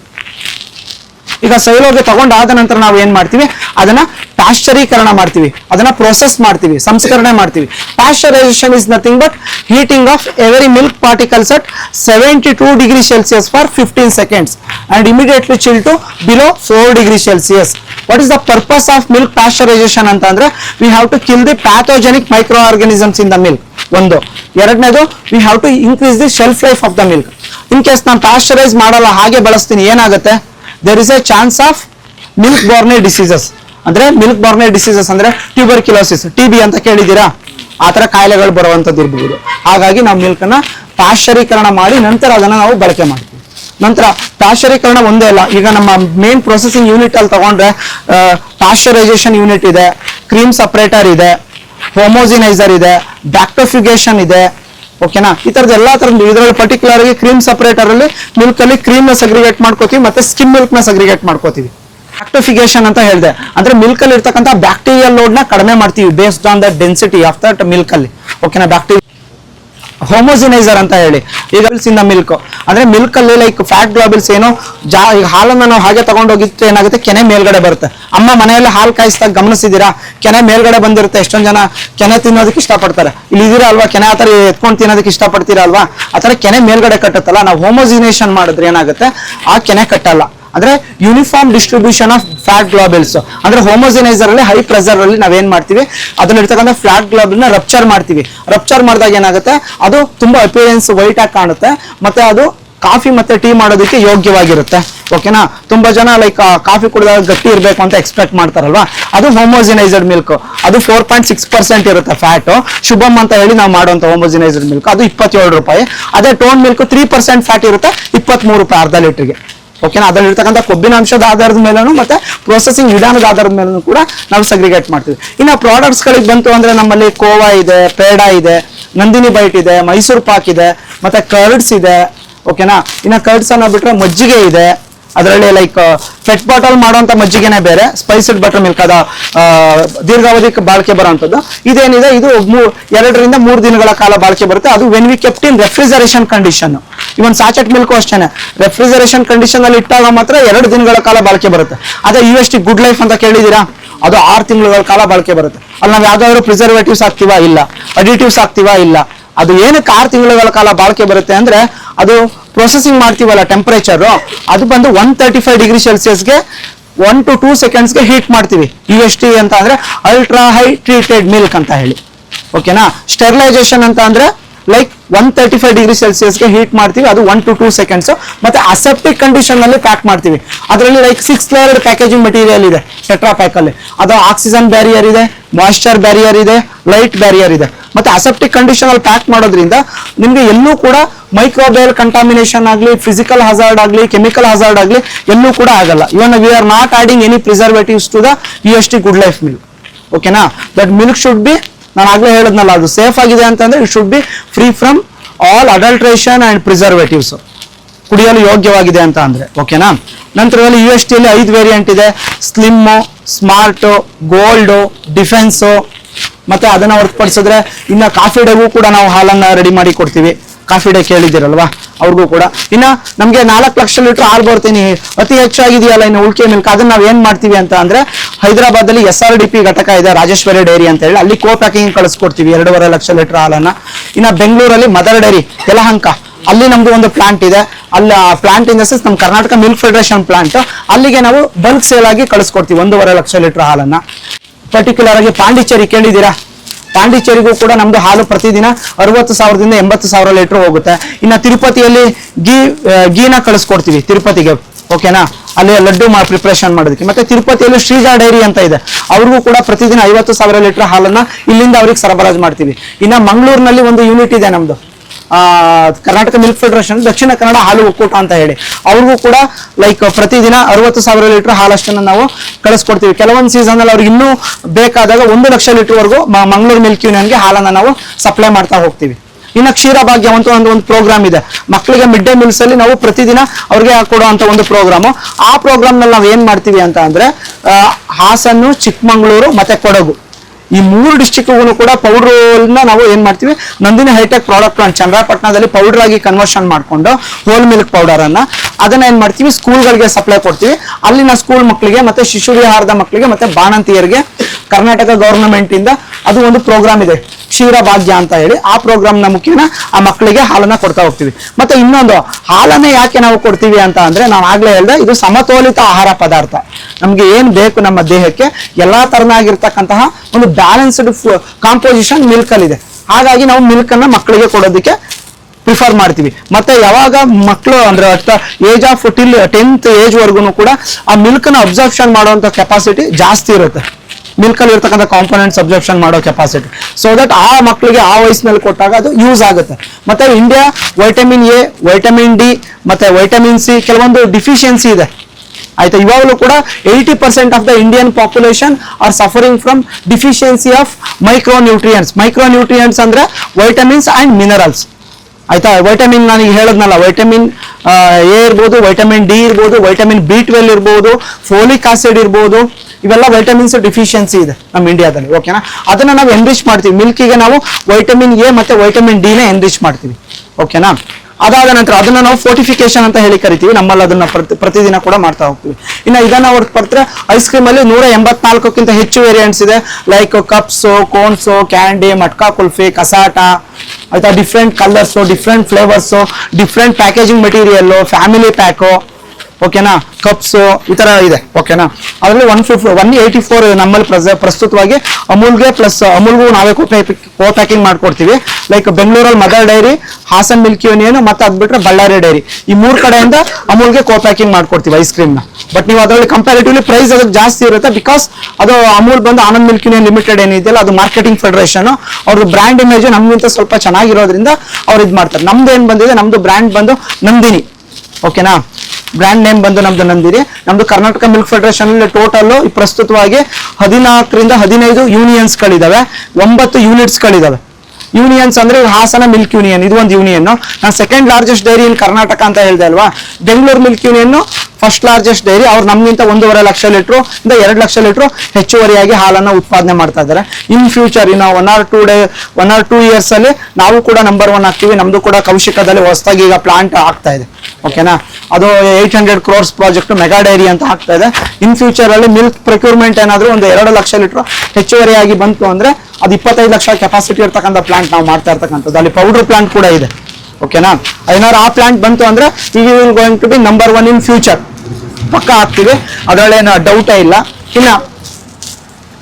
[SPEAKER 1] ಈಗ ಸೈಲೋಗೆ ತಗೊಂಡಾದ ನಂತರ ನಾವು ಏನ್ ಮಾಡ್ತೀವಿ? ಅದನ್ನ ಪ್ಯಾಶ್ಚರೀಕರಣ ಮಾಡ್ತೀವಿ. ಅದನ್ನ ಪ್ರೊಸೆಸ್ ಮಾಡ್ತೀವಿ, ಸಂಸ್ಕರಣೆ ಮಾಡ್ತೀವಿ. Pasteurisation is nothing but heating of every milk particles at seventy two degree Celsius for fifteen seconds and immediately chill to below four degree Celsius what is the purpose of milk pasteurisation ಅಂತ ಅಂದ್ರೆ we have to kill the pathogenic microorganisms in the milk ಒಂದು. ಎರಡನೇದು we have to increase the shelf life of the milk in case ನಾನು pasteurise ಮಾಡಲ್ಲ, ಹಾಗೆ ಬಳಸ್ತೀನಿ, ಏನಾಗುತ್ತೆ? There is a chance of milk borne diseases ಅಂದ್ರೆ milk borne diseases ಅಂದ್ರೆ tuberculosis T B ಅಂತ ಕೇಳಿದ್ದೀರಾ? ಆತರ ಕಾಯಿಲೆಗಳು ಬರುವಂತದ್ದು ಇರಬಹುದು ಹಾಗಾಗಿ ನಾವು ಮಿಲ್ಕ್ ಅನ್ನ ಪಾಶ್ಚರೀಕರಣ ಮಾಡಿ ನಂತರ ಅದನ್ನ ನಾವು ಬಳಕೆ ಮಾಡ್ತೀವಿ. ನಂತರ ಪಾಶ್ಚರೀಕರಣ ಒಂದೇ ಅಲ್ಲ, ಈಗ ನಮ್ಮ ಮೇನ್ ಪ್ರೊಸೆಸಿಂಗ್ ಯೂನಿಟ್ ಅಲ್ಲಿ ತಗೊಂಡ್ರೆ ಪಾಶ್ಚರೈಸೇಷನ್ ಯೂನಿಟ್ ಇದೆ ಕ್ರೀಮ್ ಸಪ್ರೇಟರ್ ಇದೆ ಹೋಮೋಜಿನೈಸರ್ ಇದೆ ಬ್ಯಾಕ್ಟೋಫಿಗೇಷನ್ ಇದೆ ಓಕೆನಾ? ಈ ತರದ ಎಲ್ಲಾ ತರದಲ್ಲಿ ಇದರಲ್ಲಿ ಪರ್ಟಿಕ್ಯುಲರ್ ಆಗಿ ಕ್ರೀಮ್ ಸಪರೇಟರ್ ಅಲ್ಲಿ ಮಿಲ್ಕ್ ಅಲ್ಲಿ ಕ್ರೀಮ್ನ ಸಗ್ರಿಗೇಟ್ ಮಾಡ್ಕೋತೀವಿ, ಮತ್ತೆ ಸ್ಕಿಮ್ ಮಿಲ್ಕ್ನ ಸಗ್ರಿಗೇಟ್ ಮಾಡ್ಕೋತೀವಿ. ಆಕ್ಟಿಫಿಕೇಶನ್ ಅಂತ ಹೇಳಿದೆ. ಅಂದ್ರೆ ಮಿಲ್ಕ್ ಅಲ್ಲಿ ಇರ್ತಕ್ಕಂಥ ಬ್ಯಾಕ್ಟೀರಿಯಲ್ ಲೋಡ್ನ ಕಡಿಮೆ ಮಾಡ್ತೀವಿ based on the density of that milk ಅಲ್ಲಿ. ಓಕೆನಾ ಬ್ಯಾಕ್ಟೀರಿಯಾ ಹೋಮೋಜಿನೈಸರ್ ಅಂತ ಹೇಳಿ. ಈಗ ಇಂದ ಮಿಲ್ಕ್ ಅಂದ್ರೆ ಮಿಲ್ಕ್ ಅಲ್ಲಿ ಲೈಕ್ ಫ್ಯಾಟ್ ಗ್ಲಾಬಿಲ್ಸ್ ಏನು, ಜಾ ಈಗ ಹಾಲನ್ನ ನಾವು ಹಾಗೆ ತಗೊಂಡೋಗಿತ್ತು ಏನಾಗುತ್ತೆ? ಕೆನೆ ಮೇಲ್ಗಡೆ ಬರುತ್ತೆ. ಅಮ್ಮ ಮನೆಯಲ್ಲಿ ಹಾಲು ಕಾಯಿಸಿದಾಗ ಗಮನಿಸಿದೀರಾ ಕೆನೆ ಮೇಲ್ಗಡೆ ಬಂದಿರುತ್ತೆ. ಎಷ್ಟೊಂದು ಜನ ಕೆನೆ ತಿನ್ನೋದಕ್ಕೆ ಇಷ್ಟಪಡ್ತಾರೆ. ಇಲ್ಲಿ ಇದೀರಾ ಅಲ್ವಾ? ಕೆನೆ ಆ ಥರ ಎತ್ಕೊಂಡು ತಿನ್ನೋದಕ್ಕೆ ಇಷ್ಟಪಡ್ತೀರಾ ಅಲ್ವಾ? ಆ ಥರ ಕೆನೆ ಮೇಲ್ಗಡೆ ಕಟ್ಟುತ್ತಲ್ಲ, ನಾವು ಹೋಮೋಜಿನೇಷನ್ ಮಾಡಿದ್ರೆ ಏನಾಗುತ್ತೆ? ಆ ಕೆನೆ ಕಟ್ಟಲ್ಲ. ಅಂದ್ರೆ uniform distribution of fat globules ಅಂದ್ರೆ ಹೋಮೋಜಿನೈಸರ್ ಅಲ್ಲಿ ಹೈ ಪ್ರೆಸರ್ ಅಲ್ಲಿ ನಾವೇನ್ ಮಾಡ್ತೀವಿ? ಅದ್ರಲ್ಲಿರ್ತಕ್ಕಂಥ ಫ್ಲಾಟ್ ಗ್ಲೋಬಲ್ನ ರಪ್ಚರ್ ಮಾಡ್ತೀವಿ. ರಪ್ಚರ್ ಮಾಡಿದಾಗ ಏನಾಗುತ್ತೆ? ಅದು ತುಂಬಾ ಅಪಿಯರೆನ್ಸ್ ವೈಟ್ ಆಗಿ ಕಾಣುತ್ತೆ. ಮತ್ತೆ ಅದು ಕಾಫಿ ಮತ್ತೆ ಟೀ ಮಾಡೋದಕ್ಕೆ ಯೋಗ್ಯವಾಗಿರುತ್ತೆ. ಓಕೆನಾ ತುಂಬಾ ಜನ ಲೈಕ್ ಕಾಫಿ ಕುಡಿದಾಗ ಗಟ್ಟಿ ಇರಬೇಕು ಅಂತ ಎಕ್ಸ್ಪೆಕ್ಟ್ ಮಾಡ್ತಾರಲ್ವಾ? ಅದು ಹೋಮೋಜಿನೈಸರ್ಡ್ ಮಿಲ್ಕ್ ಅದು ಫೋರ್ ಪಾಯಿಂಟ್ ಸಿಕ್ಸ್ ಪರ್ಸೆಂಟ್ ಇರುತ್ತೆ ಫ್ಯಾಟ್ ಶುಭಮ್ ಅಂತ ಹೇಳಿ ನಾವು ಮಾಡುವಂತ ಹೋಮೋಜಿನೈಸರ್ಡ್ ಮಿಲ್ಕ್ ಅದು ಇಪ್ಪತ್ತೇಳು ರೂಪಾಯಿ. ಅದೇ tone milk three percent fat ಇರುತ್ತೆ, ಇಪ್ಪತ್ಮೂರು ರೂಪಾಯಿ ಅರ್ಧ ಲೀಟರ್ಗೆ ಓಕೆನಾ ಅದ್ರಲ್ಲಿ ಇರ್ತಕ್ಕಂಥ ಕೊಬ್ಬಿನ ಅಂಶದ ಆಧಾರದ ಮೇಲೂ ಮತ್ತೆ ಪ್ರೊಸೆಸಿಂಗ್ ವಿಧಾನದ ಆಧಾರದ ಮೇಲೂ ಕೂಡ ನಾವು ಸಗ್ರಿಗೇಟ್ ಮಾಡ್ತೀವಿ. ಇನ್ನು ಪ್ರಾಡಕ್ಟ್ಸ್ ಗಳಿಗೆ ಬಂತು ಅಂದ್ರೆ ನಮ್ಮಲ್ಲಿ ಕೋವಾ ಇದೆ, ಪೇಡ ಇದೆ, ನಂದಿನಿ ಬೈಟ್ ಇದೆ, ಮೈಸೂರು ಪಾಕ್ ಇದೆ, ಮತ್ತೆ ಕರ್ಡ್ಸ್ ಇದೆ. ಓಕೆನಾ ಇನ್ನು ಕರ್ಡ್ಸ್ ಅನ್ನ ಬಿಟ್ರೆ ಮಜ್ಜಿಗೆ ಇದೆ. ಅದರಲ್ಲಿ ಲೈಕ್ ಫೆಟ್ ಬಾಟಲ್ ಮಾಡುವಂತ ಮಜ್ಜಿಗೆನೆ ಬೇರೆ ಸ್ಪೈಸಡ್ ಬಟರ್ ಮಿಲ್ಕ್ ಅದ ದೀರ್ಘಾವಧಿ ಬಾಳಿಕೆ ಬರುವಂತದ್ದು. ಇದೇನಿದೆ? ಇದು ಎರಡರಿಂದ ಮೂರು ದಿನಗಳ ಕಾಲ ಬಾಳಿಕೆ ಬರುತ್ತೆ. ಅದು when we kept in refrigeration condition even sachet milk ಅಷ್ಟೇನೆ. ರೆಫ್ರಿಜರೇಷನ್ ಕಂಡೀಷನ್ ಅಲ್ಲಿ ಇಟ್ಟಾಗ ಮಾತ್ರ ಎರಡು ದಿನಗಳ ಕಾಲ ಬಾಳಿಕೆ ಬರುತ್ತೆ. ಅದೇ U S T good life ಅಂತ ಕೇಳಿದೀರಾ ಅದು ಆರು ತಿಂಗಳ ಕಾಲ ಬಾಳಿಕೆ ಬರುತ್ತೆ. ಅಲ್ಲಿ ನಾವು ಯಾವ್ದಾದ್ರು ಪ್ರಿಸರ್ವೇಟಿವ್ಸ್ ಹಾಕ್ತೀವಾ? ಇಲ್ಲ. ಅಡಿಟಿವ್ಸ್ ಹಾಕ್ತೀವಾ? ಇಲ್ಲ. ಅದು ಏನಕ್ಕೆ ಆರು ತಿಂಗಳ ಕಾಲ ಬಾಳಿಕೆ ಬರುತ್ತೆ ಅಂದ್ರೆ ಅದು ಪ್ರೊಸೆಸಿಂಗ್ ಮಾಡ್ತೀವಲ್ಲ ಟೆಂಪರೇಚರ್ ಅದು ಬಂದು ಒನ್ ತರ್ಟಿ ಫೈವ್ ಡಿಗ್ರಿ ಸೆಲ್ಸಿಯಸ್ಗೆ ಒನ್ ಟು ಟೂ ಸೆಕೆಂಡ್ಸ್ಗೆ ಹೀಟ್ ಮಾಡ್ತೀವಿ. ಯು ಎಸ್ ಟಿ ಅಂತ ಅಂದ್ರೆ ಅಲ್ಟ್ರಾ ಹೈ ಟ್ರೀಟೆಡ್ ಮಿಲ್ಕ್ ಅಂತ ಹೇಳಿ. ಓಕೆನಾ ಸ್ಟೆರಿಲೈಸೇಷನ್ ಅಂತ ಅಂದ್ರೆ like one thirty five degree ಸೆಲ್ಸಿಯಸ್ಗೆ heat ಮಾಡ್ತೀವಿ, ಅದು ಒನ್ ಟು ಟೂ ಸೆಕೆಂಡ್ಸ್ ಮತ್ತೆ ಅಸೆಪ್ಟಿಕ್ ಕಂಡೀಷನ್ ಅಲ್ಲಿ ಪ್ಯಾಕ್ ಮಾಡ್ತೀವಿ. ಅದರಲ್ಲಿ like six layered packaging material ಇದೆ ಟೆಟ್ರಾ ಪ್ಯಾಕ್ ಅಲ್ಲಿ. ಅದು ಆಕ್ಸಿಜನ್ ಬ್ಯಾರಿಯರ್ ಇದೆ ಮಾಯಿಶ್ಚರ್ ಬ್ಯಾರಿಯರ್ ಇದೆ ಲೈಟ್ ಬ್ಯಾರಿಯರ್ ಇದೆ. ಮತ್ತೆ ಅಸೆಪ್ಟಿಕ್ ಕಂಡೀಷನ್ ಅಲ್ಲಿ ಪ್ಯಾಕ್ ಮಾಡೋದ್ರಿಂದ ನಿಮ್ಗೆ ಎಲ್ಲೂ ಕೂಡ ಮೈಕ್ರೋಬೇಲ್ ಕಂಟಾಮಿನೇಷನ್ ಆಗಲಿ ಫಿಸಿಕಲ್ ಹಜಾರ್ಡ್ ಆಗಲಿ ಕೆಮಿಕಲ್ ಹಜಾರ್ಡ್ ಆಗಲಿ ಎಲ್ಲೂ ಕೂಡ ಆಗಲ್ಲ. Even we are not adding any preservatives to the U S T good life milk ಓಕೆನಾ ದಟ್ ಮಿಲ್ಕ್ ಶುಡ್ ಬಿ ನಾನು ಆಗ್ಲೇ ಹೇಳದ್ನಲ್ಲ, ಅದು ಸೇಫ್ ಆಗಿದೆ ಅಂತಂದ್ರೆ it should be free from all adulteration and preservatives ಕುಡಿಯಲು ಯೋಗ್ಯವಾಗಿದೆ ಅಂತ ಅಂದ್ರೆ ಓಕೆನಾ ನಂತರದಲ್ಲಿ ಯು ಎಸ್ ಟಿಯಲ್ಲಿ ಐದು ವೇರಿಯಂಟ್ ಇದೆ. ಸ್ಲಿಮ್ ಸ್ಮಾರ್ಟ್ ಗೋಲ್ಡ್ ಡಿಫೆನ್ಸ್ ಮತ್ತೆ ಅದನ್ನ ಹೊರತುಪಡಿಸಿದ್ರೆ ಇನ್ನ ಕಾಫಿ ಡೇಗೂ ಕೂಡ ನಾವು ಹಾಲನ್ನ ರೆಡಿ ಮಾಡಿ ಕೊಡ್ತೀವಿ. ಕಾಫಿ ಡೇ ಕೇಳಿದ್ದೀರಲ್ವಾ? ಅವ್ರಿಗೂ ಕೂಡ. ಇನ್ನ ನಮಗೆ ನಾಲ್ಕು ಲಕ್ಷ ಲೀಟರ್ ಹಾಲು ಬರ್ತೀನಿ ಅತಿ ಹೆಚ್ಚಾಗಿದೆಯಲ್ಲ ಇನ್ನು ಉಳ್ಕೆ ಮಿಲ್ಕ್ ಅದನ್ನ ನಾವು ಏನು ಮಾಡ್ತೀವಿ ಅಂತ ಅಂದ್ರೆ ಹೈದರಾಬಾದ್ ಅಲ್ಲಿ ಎಸ್ ಆರ್ ಡಿ ಪಿ ಘಟಕ ಇದೆ, ರಾಜೇಶ್ವರಿ ಡೈರಿ ಅಂತ ಹೇಳಿ. ಅಲ್ಲಿ ಕೋ ಪ್ಯಾಕಿಂಗ್ ಕಳಿಸ್ಕೊಡ್ತೀವಿ, ಎರಡೂವರೆ ಲಕ್ಷ ಲೀಟರ್ ಹಾಲನ್ನ. ಇನ್ನ ಬೆಂಗಳೂರಲ್ಲಿ ಮದರ್ ಡೈರಿ, ಯಲಹಂಕ. ಅಲ್ಲಿ ನಮ್ದು ಒಂದು ಪ್ಲಾಂಟ್ ಇದೆ. ಅಲ್ಲಿ, ಆ ಪ್ಲಾಂಟ್ ಇನ್ ದ ನಮ್ಮ ಕರ್ನಾಟಕ ಮಿಲ್ಕ್ ಫೆಡರೇಷನ್ ಪ್ಲಾಂಟ್ ಅಲ್ಲಿಗೆ ನಾವು ಬಲ್ಕ್ ಸೇಲ್ ಆಗಿ ಕಳಿಸ್ಕೊಡ್ತೀವಿ, ಒಂದೂವರೆ ಲಕ್ಷ ಲೀಟರ್ ಹಾಲನ್ನ. ಪರ್ಟಿಕ್ಯುಲರ್ ಆಗಿ ಪಾಂಡಿಚೇರಿ ಕೇಳಿದ್ದೀರಾ? ಪಾಂಡಿಚೇರಿಗೂ ಕೂಡ ನಮ್ದು ಹಾಲು ಪ್ರತಿದಿನ ಅರವತ್ತು ಸಾವಿರದಿಂದ ಎಂಬತ್ತು ಸಾವಿರ ಲೀಟರ್ ಹೋಗುತ್ತೆ. ಇನ್ನು ತಿರುಪತಿಯಲ್ಲಿ ಗೀ ಗೀನ ಕಳಿಸ್ಕೊಡ್ತೀವಿ, ತಿರುಪತಿಗೆ. ಓಕೆನಾ? ಅಲ್ಲಿ ಲಡ್ಡು ಮಾ ಪ್ರಿಪ್ರೇಷನ್ ಮಾಡೋದಕ್ಕೆ. ಮತ್ತೆ ತಿರುಪತಿಯಲ್ಲಿ ಶ್ರೀಜಾ ಡೈರಿ ಅಂತ ಇದೆ. ಅವ್ರಿಗೂ ಕೂಡ ಪ್ರತಿದಿನ ಐವತ್ತು ಸಾವಿರ ಲೀಟರ್ ಹಾಲನ್ನ ಇಲ್ಲಿಂದ ಅವ್ರಿಗೆ ಸರಬರಾಜು ಮಾಡ್ತೀವಿ. ಇನ್ನು ಮಂಗಳೂರಿನಲ್ಲಿ ಒಂದು ಯೂನಿಟ್ ಇದೆ ನಮ್ಮದು ಕರ್ನಾಟಕ ಮಿಲ್ಕ್ ಫೆಡರೇಷನ್ ದಕ್ಷಿಣ ಕನ್ನಡ ಹಾಲು ಒಕ್ಕೂಟ ಅಂತ ಹೇಳಿ. ಅವ್ರಿಗೂ ಕೂಡ ಲೈಕ್ ಪ್ರತಿದಿನ ಅರವತ್ತು ಸಾವಿರ ಲೀಟರ್ ಹಾಲಷ್ಟನ್ನು ನಾವು ಕಳಿಸ್ಕೊಡ್ತೀವಿ. ಕೆಲವೊಂದು ಸೀಸನ್ ಅಲ್ಲಿ ಅವ್ರಿಗೆ ಇನ್ನೂ ಬೇಕಾದಾಗ ಒಂದು ಲಕ್ಷ ಲೀಟರ್ವರೆಗೂ ಮಂಗಳೂರು ಮಿಲ್ಕ್ ಯೂನಿಯನ್ಗೆ ಹಾಲನ್ನು ನಾವು ಸಪ್ಲೈ ಮಾಡ್ತಾ ಹೋಗ್ತೀವಿ. ಇನ್ನು ಕ್ಷೀರಭಾಗ್ಯ ಅಂತ ಒಂದು ಒಂದು ಪ್ರೋಗ್ರಾಮ್ ಇದೆ. ಮಕ್ಕಳಿಗೆ ಮಿಡ್ ಡೇ ಮೀಲ್ಸ್ ಅಲ್ಲಿ ನಾವು ಪ್ರತಿದಿನ ಅವ್ರಿಗೆ ಕೊಡುವಂತ ಒಂದು ಪ್ರೋಗ್ರಾಮು ಆ ಪ್ರೋಗ್ರಾಮ್ನಲ್ಲಿ ನಾವು ಏನ್ ಮಾಡ್ತೀವಿ ಅಂತ ಅಂದ್ರೆ ಹಾಸನ್ನು, ಚಿಕ್ಕಮಂಗ್ಳೂರು ಮತ್ತೆ ಕೊಡಗು. ಈ ಮೂರು ಡಿಸ್ಟಿಕ್ಗೂ ಕೂಡ ಪೌಡ್ರನ್ನ ನಾವು ಏನ್ ಮಾಡ್ತೀವಿ, ನಂದಿನಿ ಹೈಟೆಕ್ ಪ್ರಾಡಕ್ಟ್ ಪ್ಲಾಂಟ್ ಚಂದ್ರಪಟ್ಟಣದಲ್ಲಿ ಪೌಡರ್ ಆಗಿ ಕನ್ವರ್ಷನ್ ಮಾಡ್ಕೊಂಡು ಹೋಲ್ ಮಿಲ್ಕ್ ಪೌಡರ್ ಅನ್ನ ಅದನ್ನ ಏನ್ ಮಾಡ್ತೀವಿ ಸ್ಕೂಲ್ಗಳಿಗೆ ಸಪ್ಲೈ ಕೊಡ್ತೀವಿ. ಅಲ್ಲಿನ ಸ್ಕೂಲ್ ಮಕ್ಕಳಿಗೆ ಮತ್ತೆ ಶಿಶು ವಿಹಾರದ ಮಕ್ಕಳಿಗೆ ಮತ್ತೆ ಬಾಣಂತಿಯರಿಗೆ ಕರ್ನಾಟಕ ಗವರ್ನಮೆಂಟ್ ಇಂದ ಅದು ಒಂದು ಪ್ರೋಗ್ರಾಮ್ ಇದೆ. ಕ್ಷೀರ ಭಾಗ್ಯ ಅಂತ ಹೇಳಿ ಆ ಪ್ರೋಗ್ರಾಮ್ನ ಮುಖೇನ ಆ ಮಕ್ಕಳಿಗೆ ಹಾಲನ್ನ ಕೊಡ್ತಾ ಹೋಗ್ತೀವಿ. ಮತ್ತೆ ಇನ್ನೊಂದು, ಹಾಲನ್ನ ಯಾಕೆ ನಾವು ಕೊಡ್ತೀವಿ ಅಂತ ಅಂದ್ರೆ ನಾವು ಆಗ್ಲೇ ಹೇಳ್ದೆ, ಇದು ಸಮತೋಲಿತ ಆಹಾರ ಪದಾರ್ಥ. ನಮ್ಗೆ ಏನ್ ಬೇಕು ನಮ್ಮ ದೇಹಕ್ಕೆ, ಎಲ್ಲಾ ತರನಾಗಿರ್ತಕ್ಕಂತಹ ಒಂದು ಬ್ಯಾಲೆನ್ಸ್ಡ್ ಕಾಂಪೋಸಿಷನ್ ಮಿಲ್ಕ್ ಅಲ್ಲಿ ಇದೆ ಹಾಗಾಗಿ ನಾವು ಮಿಲ್ಕ್ ಮಕ್ಕಳಿಗೆ ಕೊಡೋದಕ್ಕೆ ಪ್ರಿಫರ್ ಮಾಡ್ತೀವಿ. ಮತ್ತೆ ಯಾವಾಗ ಮಕ್ಕಳು ಅಂದ್ರೆ age of till tenth age ವರ್ಗು ಕೂಡ ಆ ಮಿಲ್ಕ್ನ ಅಬ್ಸರ್ಪ್ಷನ್ ಮಾಡುವಂತ ಕೆಪಾಸಿಟಿ ಜಾಸ್ತಿ ಇರುತ್ತೆ. ಮಿಲ್ಕ್ ಅಲ್ಲಿ ಇರ್ತಕ್ಕಂಥ ಕಾಂಪೋನೆಂಟ್ಸ್ ಅಬ್ಸರ್ಪ್ಷನ್ ಮಾಡೋ ಕೆಪಾಸಿಟಿ ಸೊ ದಟ್ ಆ ಮಕ್ಕಳಿಗೆ ಆ ವಯಸ್ಸಿನಲ್ಲಿ ಕೊಟ್ಟಾಗ ಅದು ಯೂಸ್ ಆಗುತ್ತೆ. ಮತ್ತೆ India vitamin A vitamin D ಮತ್ತೆ ವೈಟಮಿನ್ ಸಿ ಕೆಲವೊಂದು ಡಿಫಿಷಿಯನ್ಸಿ ಇದೆ. ಆಯ್ತಾ? ಇವಾಗಲೂ ಕೂಡ eighty percent of the Indian population are suffering from deficiency of micro nutrients micro nutrients ಅಂದ್ರೆ ವೈಟಮಿನ್ಸ್ ಆ್ಯಂಡ್ ಮಿನರಲ್ಸ್ ಆಯ್ತಾ? ವೈಟಮಿನ್ ನಾನು ಹೇಳದ್ನಲ್ಲ ವೈಟಮಿನ್ ಎ ಇರ್ಬೋದು ವೈಟಮಿನ್ ಡಿ ಇರ್ಬೋದು ವೈಟಮಿನ್ ಬಿ ಟ್ವೆಲ್ ಇರ್ಬೋದು ಫೋಲಿಕ್ ಆಸಿಡ್ ಇರ್ಬೋದು ಇವೆಲ್ಲ ವೈಟಮಿನ್ಸ್ ಡಿಫಿಷಿಯನ್ಸಿ ಇದೆ ನಮ್ಮ ಇಂಡಿಯಾದಲ್ಲಿ ಓಕೆನಾ ಅದನ್ನ ನಾವು ಎನ್ರಿಚ್ ಮಾಡ್ತೀವಿ. ಮಿಲ್ಕಿಗೆ ನಾವು ವೈಟಮಿನ್ ಎ ಮತ್ತೆ ವೈಟಮಿನ್ ಡಿ ನೇ ಎನ್ರಿಚ್ ಮಾಡ್ತೀವಿ ಓಕೆನಾ ಅದಾದ ನಂತರ ಅದನ್ನ ನಾವು ಫೋರ್ಟಿಫಿಕೇಶನ್ ಅಂತ ಹೇಳಿ ಕರಿತೀವಿ. ನಮ್ಮಲ್ಲಿ ಅದನ್ನ ಪ್ರತಿ, ಪ್ರತಿದಿನ ಕೂಡ ಮಾಡ್ತಾ ಹೋಗ್ತೀವಿ. ಇನ್ನು ಇದನ್ನ ಪಡೆದ್ರೆ ಐಸ್ ಕ್ರೀಮ್ ಅಲ್ಲಿ ನೂರ ಎಂಬತ್ನಾಲ್ಕಕ್ಕಿಂತ ಹೆಚ್ಚು ವೇರಿಯಂಟ್ಸ್ ಇದೆ. Like cups cones candy matka kulfi, cassata, ಆಯ್ತಾ? Different colours different flavours different packaging material family pack ಓಕೆನಾ ಕಪ್ಸ್ ಈ ತರ ಇದೆ. ಓಕೆನಾ ಅದರಲ್ಲಿ one fifty one eighty four ನಮ್ಮಲ್ಲಿ ಪ್ರಸ- ಪ್ರಸ್ತುತವಾಗಿ ಅಮೂಲ್ಗೆ ಪ್ಲಸ್ ಅಮೂಲ್ಗೂ ನಾವೇ ಕೋ ಕೋ ಪ್ಯಾಕಿಂಗ್ ಮಾಡ್ಕೊಡ್ತೀವಿ. ಲೈಕ್ ಬೆಂಗಳೂರಲ್ಲಿ Mother Dairy Hassan milk union ಮತ್ತೆ ಅದ್ಬಿಟ್ರೆ ಬಳ್ಳಾರಿ ಡೈರಿ ಈ ಮೂರು ಕಡೆಯಿಂದ ಅಮೂಲ್ಗೆ ಕೋ ಪ್ಯಾಕಿಂಗ್ ಮಾಡ್ಕೊಡ್ತೀವಿ ಐಸ್ ಕ್ರೀಮ್ನ. ಬಟ್ ನೀವು ಅದರಲ್ಲಿ ಕಂಪ್ಯಾರಿಟಿವ್ಲಿ ಪ್ರೈಸ್ ಅದಕ್ಕೆ ಜಾಸ್ತಿ ಇರುತ್ತೆ ಬಿಕಾಸ್ ಅದು ಅಮೂಲ್ ಬಂದು ಆನಂದ್ ಮಿಲ್ಕ್ ಯೂನಿಯನ್ ಲಿಮಿಟೆಡ್ ಏನಿದೆಯಲ್ಲ ಅದು ಮಾರ್ಕೆಟಿಂಗ್ ಫೆಡರೇಷನ್ ಅವ್ರದ್ದು ಬ್ರ್ಯಾಂಡ್ ಇಮೇಜ್ ನಮಗಿಂತ ಸ್ವಲ್ಪ ಚೆನ್ನಾಗಿರೋದ್ರಿಂದ ಅವ್ರು ಇದು ಮಾಡ್ತಾರೆ. ನಮ್ದು ಏನು ಬಂದಿದೆ ನಮ್ದು ಬ್ರ್ಯಾಂಡ್ ಬಂದು ನಂದಿನಿ. ಓಕೆನಾ ಬ್ರ್ಯಾಂಡ್ ನೇಮ್ ಬಂದು ನಮ್ದು ನಂದಿರಿ ನಮ್ದು ಕರ್ನಾಟಕ ಮಿಲ್ಕ್ ಫೆಡರೇಷನ್ ಟೋಟಲ್ ಪ್ರಸ್ತುತವಾಗಿ ಹದಿನಾಲ್ಕರಿಂದ ಹದಿನೈದು ಯೂನಿಯನ್ಸ್ ಗಳಿದಾವೆ. ಒಂಬತ್ತು ಯೂನಿಟ್ಸ್ ಗಳಿದಾವೆ. ಯೂನಿಯನ್ಸ್ ಅಂದ್ರೆ ಹಾಸನ ಮಿಲ್ಕ್ ಯೂನಿಯನ್ ಇದು ಒಂದು ಯೂನಿಯನ್ ನಾನು second largest dairy in Karnataka ಅಂತ ಹೇಳಿದೆ ಅಲ್ವಾ? Bengaluru milk union first largest dairy ಅವ್ರು ನಮ್ಗಿಂತ ಒಂದೂವರೆ ಲಕ್ಷ ಲೀಟ್ರು ಇಂದ ಎರಡು ಲಕ್ಷ ಲೀಟ್ರು ಹೆಚ್ಚುವರಿಯಾಗಿ ಹಾಲನ್ನು ಉತ್ಪಾದನೆ ಮಾಡ್ತಾ ಇದ್ದಾರೆ ಇನ್ ಫ್ಯೂಚರ್ ಇನ್ನು one or two day one or two years ಅಲ್ಲಿ ನಾವು ಕೂಡ ನಂಬರ್ ಒನ್ ಆಗ್ತೀವಿ. ನಮ್ದು ಕೂಡ ಕೌಶಿಕದಲ್ಲಿ ಹೊಸದಾಗಿ ಈಗ ಪ್ಲಾಂಟ್ ಆಗ್ತಾ ಇದೆ. ಓಕೆನಾ ಅದು eight hundred crores project mega dairy ಅಂತ ಆಗ್ತಾ ಇದೆ. ಇನ್ ಫ್ಯೂಚರ್ ಅಲ್ಲಿ ಮಿಲ್ಕ್ ಪ್ರೊಕ್ಯೂರ್ಮೆಂಟ್ ಏನಾದರೂ ಒಂದು ಎರಡು ಲಕ್ಷ ಲೀಟರ್ ಹೆಚ್ಚುವರಿಯಾಗಿ ಬಂತು ಅಂದ್ರೆ ಅದು ಇಪ್ಪತ್ತೈದು ಲಕ್ಷ ಕೆಪಾಸಿಟಿ ಇರ್ತಕ್ಕಂಥ ಪ್ಲಾಂಟ್ ನಾವು ಮಾಡ್ತಾ ಇರ್ತಕ್ಕಂಥದ್ದು. ಅಲ್ಲಿ ಪೌಡರ್ ಪ್ಲಾಂಟ್ ಕೂಡ ಇದೆ. ಓಕೆನಾ ಏನಾದ್ರು ಆ ಪ್ಲಾಂಟ್ ಬಂತು ಅಂದ್ರೆ we will going to be number one in future ಪಕ್ಕ ಆಗ್ತೀವಿ ಅದರಲ್ಲೇನು ಡೌಟೇ ಇಲ್ಲ. ಇನ್ನ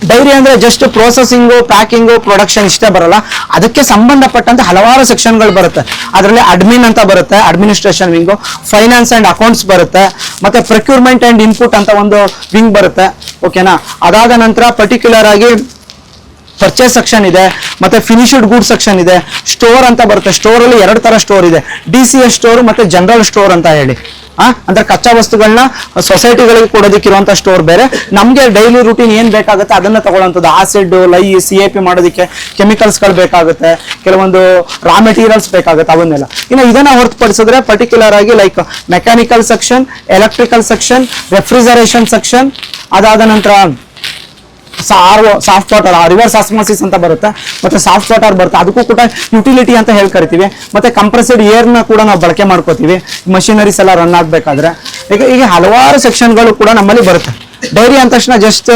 [SPEAKER 1] ಡೈರಿ ಅಂದ್ರೆ ಜಸ್ಟ್ ಪ್ರೋಸೆಸಿಂಗು ಪ್ಯಾಕಿಂಗು ಪ್ರೊಡಕ್ಷನ್ ಇಷ್ಟೇ ಬರಲ್ಲ. ಅದಕ್ಕೆ ಸಂಬಂಧಪಟ್ಟಂತೆ ಹಲವಾರು ಸೆಕ್ಷನ್ಗಳು ಬರುತ್ತೆ. ಅದರಲ್ಲಿ ಅಡ್ಮಿನ್ ಅಂತ ಬರುತ್ತೆ administration wing finance and accounts ಬರುತ್ತೆ, ಮತ್ತೆ ಪ್ರೊಕ್ಯೂರ್ಮೆಂಟ್ ಅಂಡ್ ಇನ್ಪುಟ್ ಅಂತ ಒಂದು ವಿಂಗ್ ಬರುತ್ತೆ. ಓಕೆನಾ ಅದಾದ ನಂತರ ಪರ್ಟಿಕ್ಯುಲರ್ ಆಗಿ ಪರ್ಚೇಸ್ ಸೆಕ್ಷನ್ ಇದೆ, ಮತ್ತೆ ಫಿನಿಶ್ಡ್ ಗೂಡ್ ಸೆಕ್ಷನ್ ಇದೆ. ಸ್ಟೋರ್ ಅಂತ ಬರುತ್ತೆ. ಸ್ಟೋರ್ ಅಲ್ಲಿ ಎರಡು ತರ ಸ್ಟೋರ್ ಇದೆ. ಡಿ ಸಿ ಎಸ್ ಸ್ಟೋರ್ ಮತ್ತೆ ಜನರಲ್ ಸ್ಟೋರ್ ಅಂತ ಹೇಳಿ. ಅಂದ್ರೆ ಕಚ್ಚಾ ವಸ್ತುಗಳನ್ನ ಸೊಸೈಟಿಗಳಿಗೆ ಕೊಡೋದಕ್ಕಿರುವಂತ ಸ್ಟೋರ್ ಬೇರೆ. ನಮ್ಗೆ ಡೈಲಿ ರೂಟೀನ್ ಏನ್ ಬೇಕಾಗುತ್ತೆ ಅದನ್ನ ತಗೊಳ್ಳೋಂಥದ್ದು. Acid lye C A P ಮಾಡೋದಕ್ಕೆ ಕೆಮಿಕಲ್ಸ್ಗಳು ಗಳು ಬೇಕಾಗುತ್ತೆ. ಕೆಲವೊಂದು ರಾ ಮೆಟೀರಿಯಲ್ಸ್ ಬೇಕಾಗುತ್ತೆ ಅವನ್ನೆಲ್ಲ. ಇನ್ನು ಇದನ್ನ ಹೊರತುಪಡಿಸಿದ್ರೆ ಪರ್ಟಿಕ್ಯುಲರ್ ಆಗಿ like mechanical section electrical section refrigeration section ಅದಾದ ನಂತರ R soft water reverse osmosis ಅಂತ ಬರುತ್ತೆ. ಮತ್ತೆ ಸಾಫ್ಟ್ ವಾಟರ್ ಬರುತ್ತೆ. ಅದಕ್ಕೂ ಕೂಡ ಯುಟಿಲಿಟಿ ಅಂತ ಹೇಳಿ ಕರಿತೀವಿ. ಮತ್ತೆ ಕಂಪ್ರೆಸ್ಡ್ನ ಕೂಡ ನಾವು ಬಳಕೆ ಮಾಡ್ಕೋತೀವಿ. ಮಷಿನರೀಸ್ ಎಲ್ಲ ರನ್ ಆಗ್ಬೇಕಾದ್ರೆ. ಈಗ ಈಗ ಹಲವಾರು ಸೆಕ್ಷನ್ಗಳು ಕೂಡ ನಮ್ಮಲ್ಲಿ ಬರುತ್ತೆ. ಡೈರಿ ಅಂದ ತಕ್ಷಣ ಜಸ್ಟ್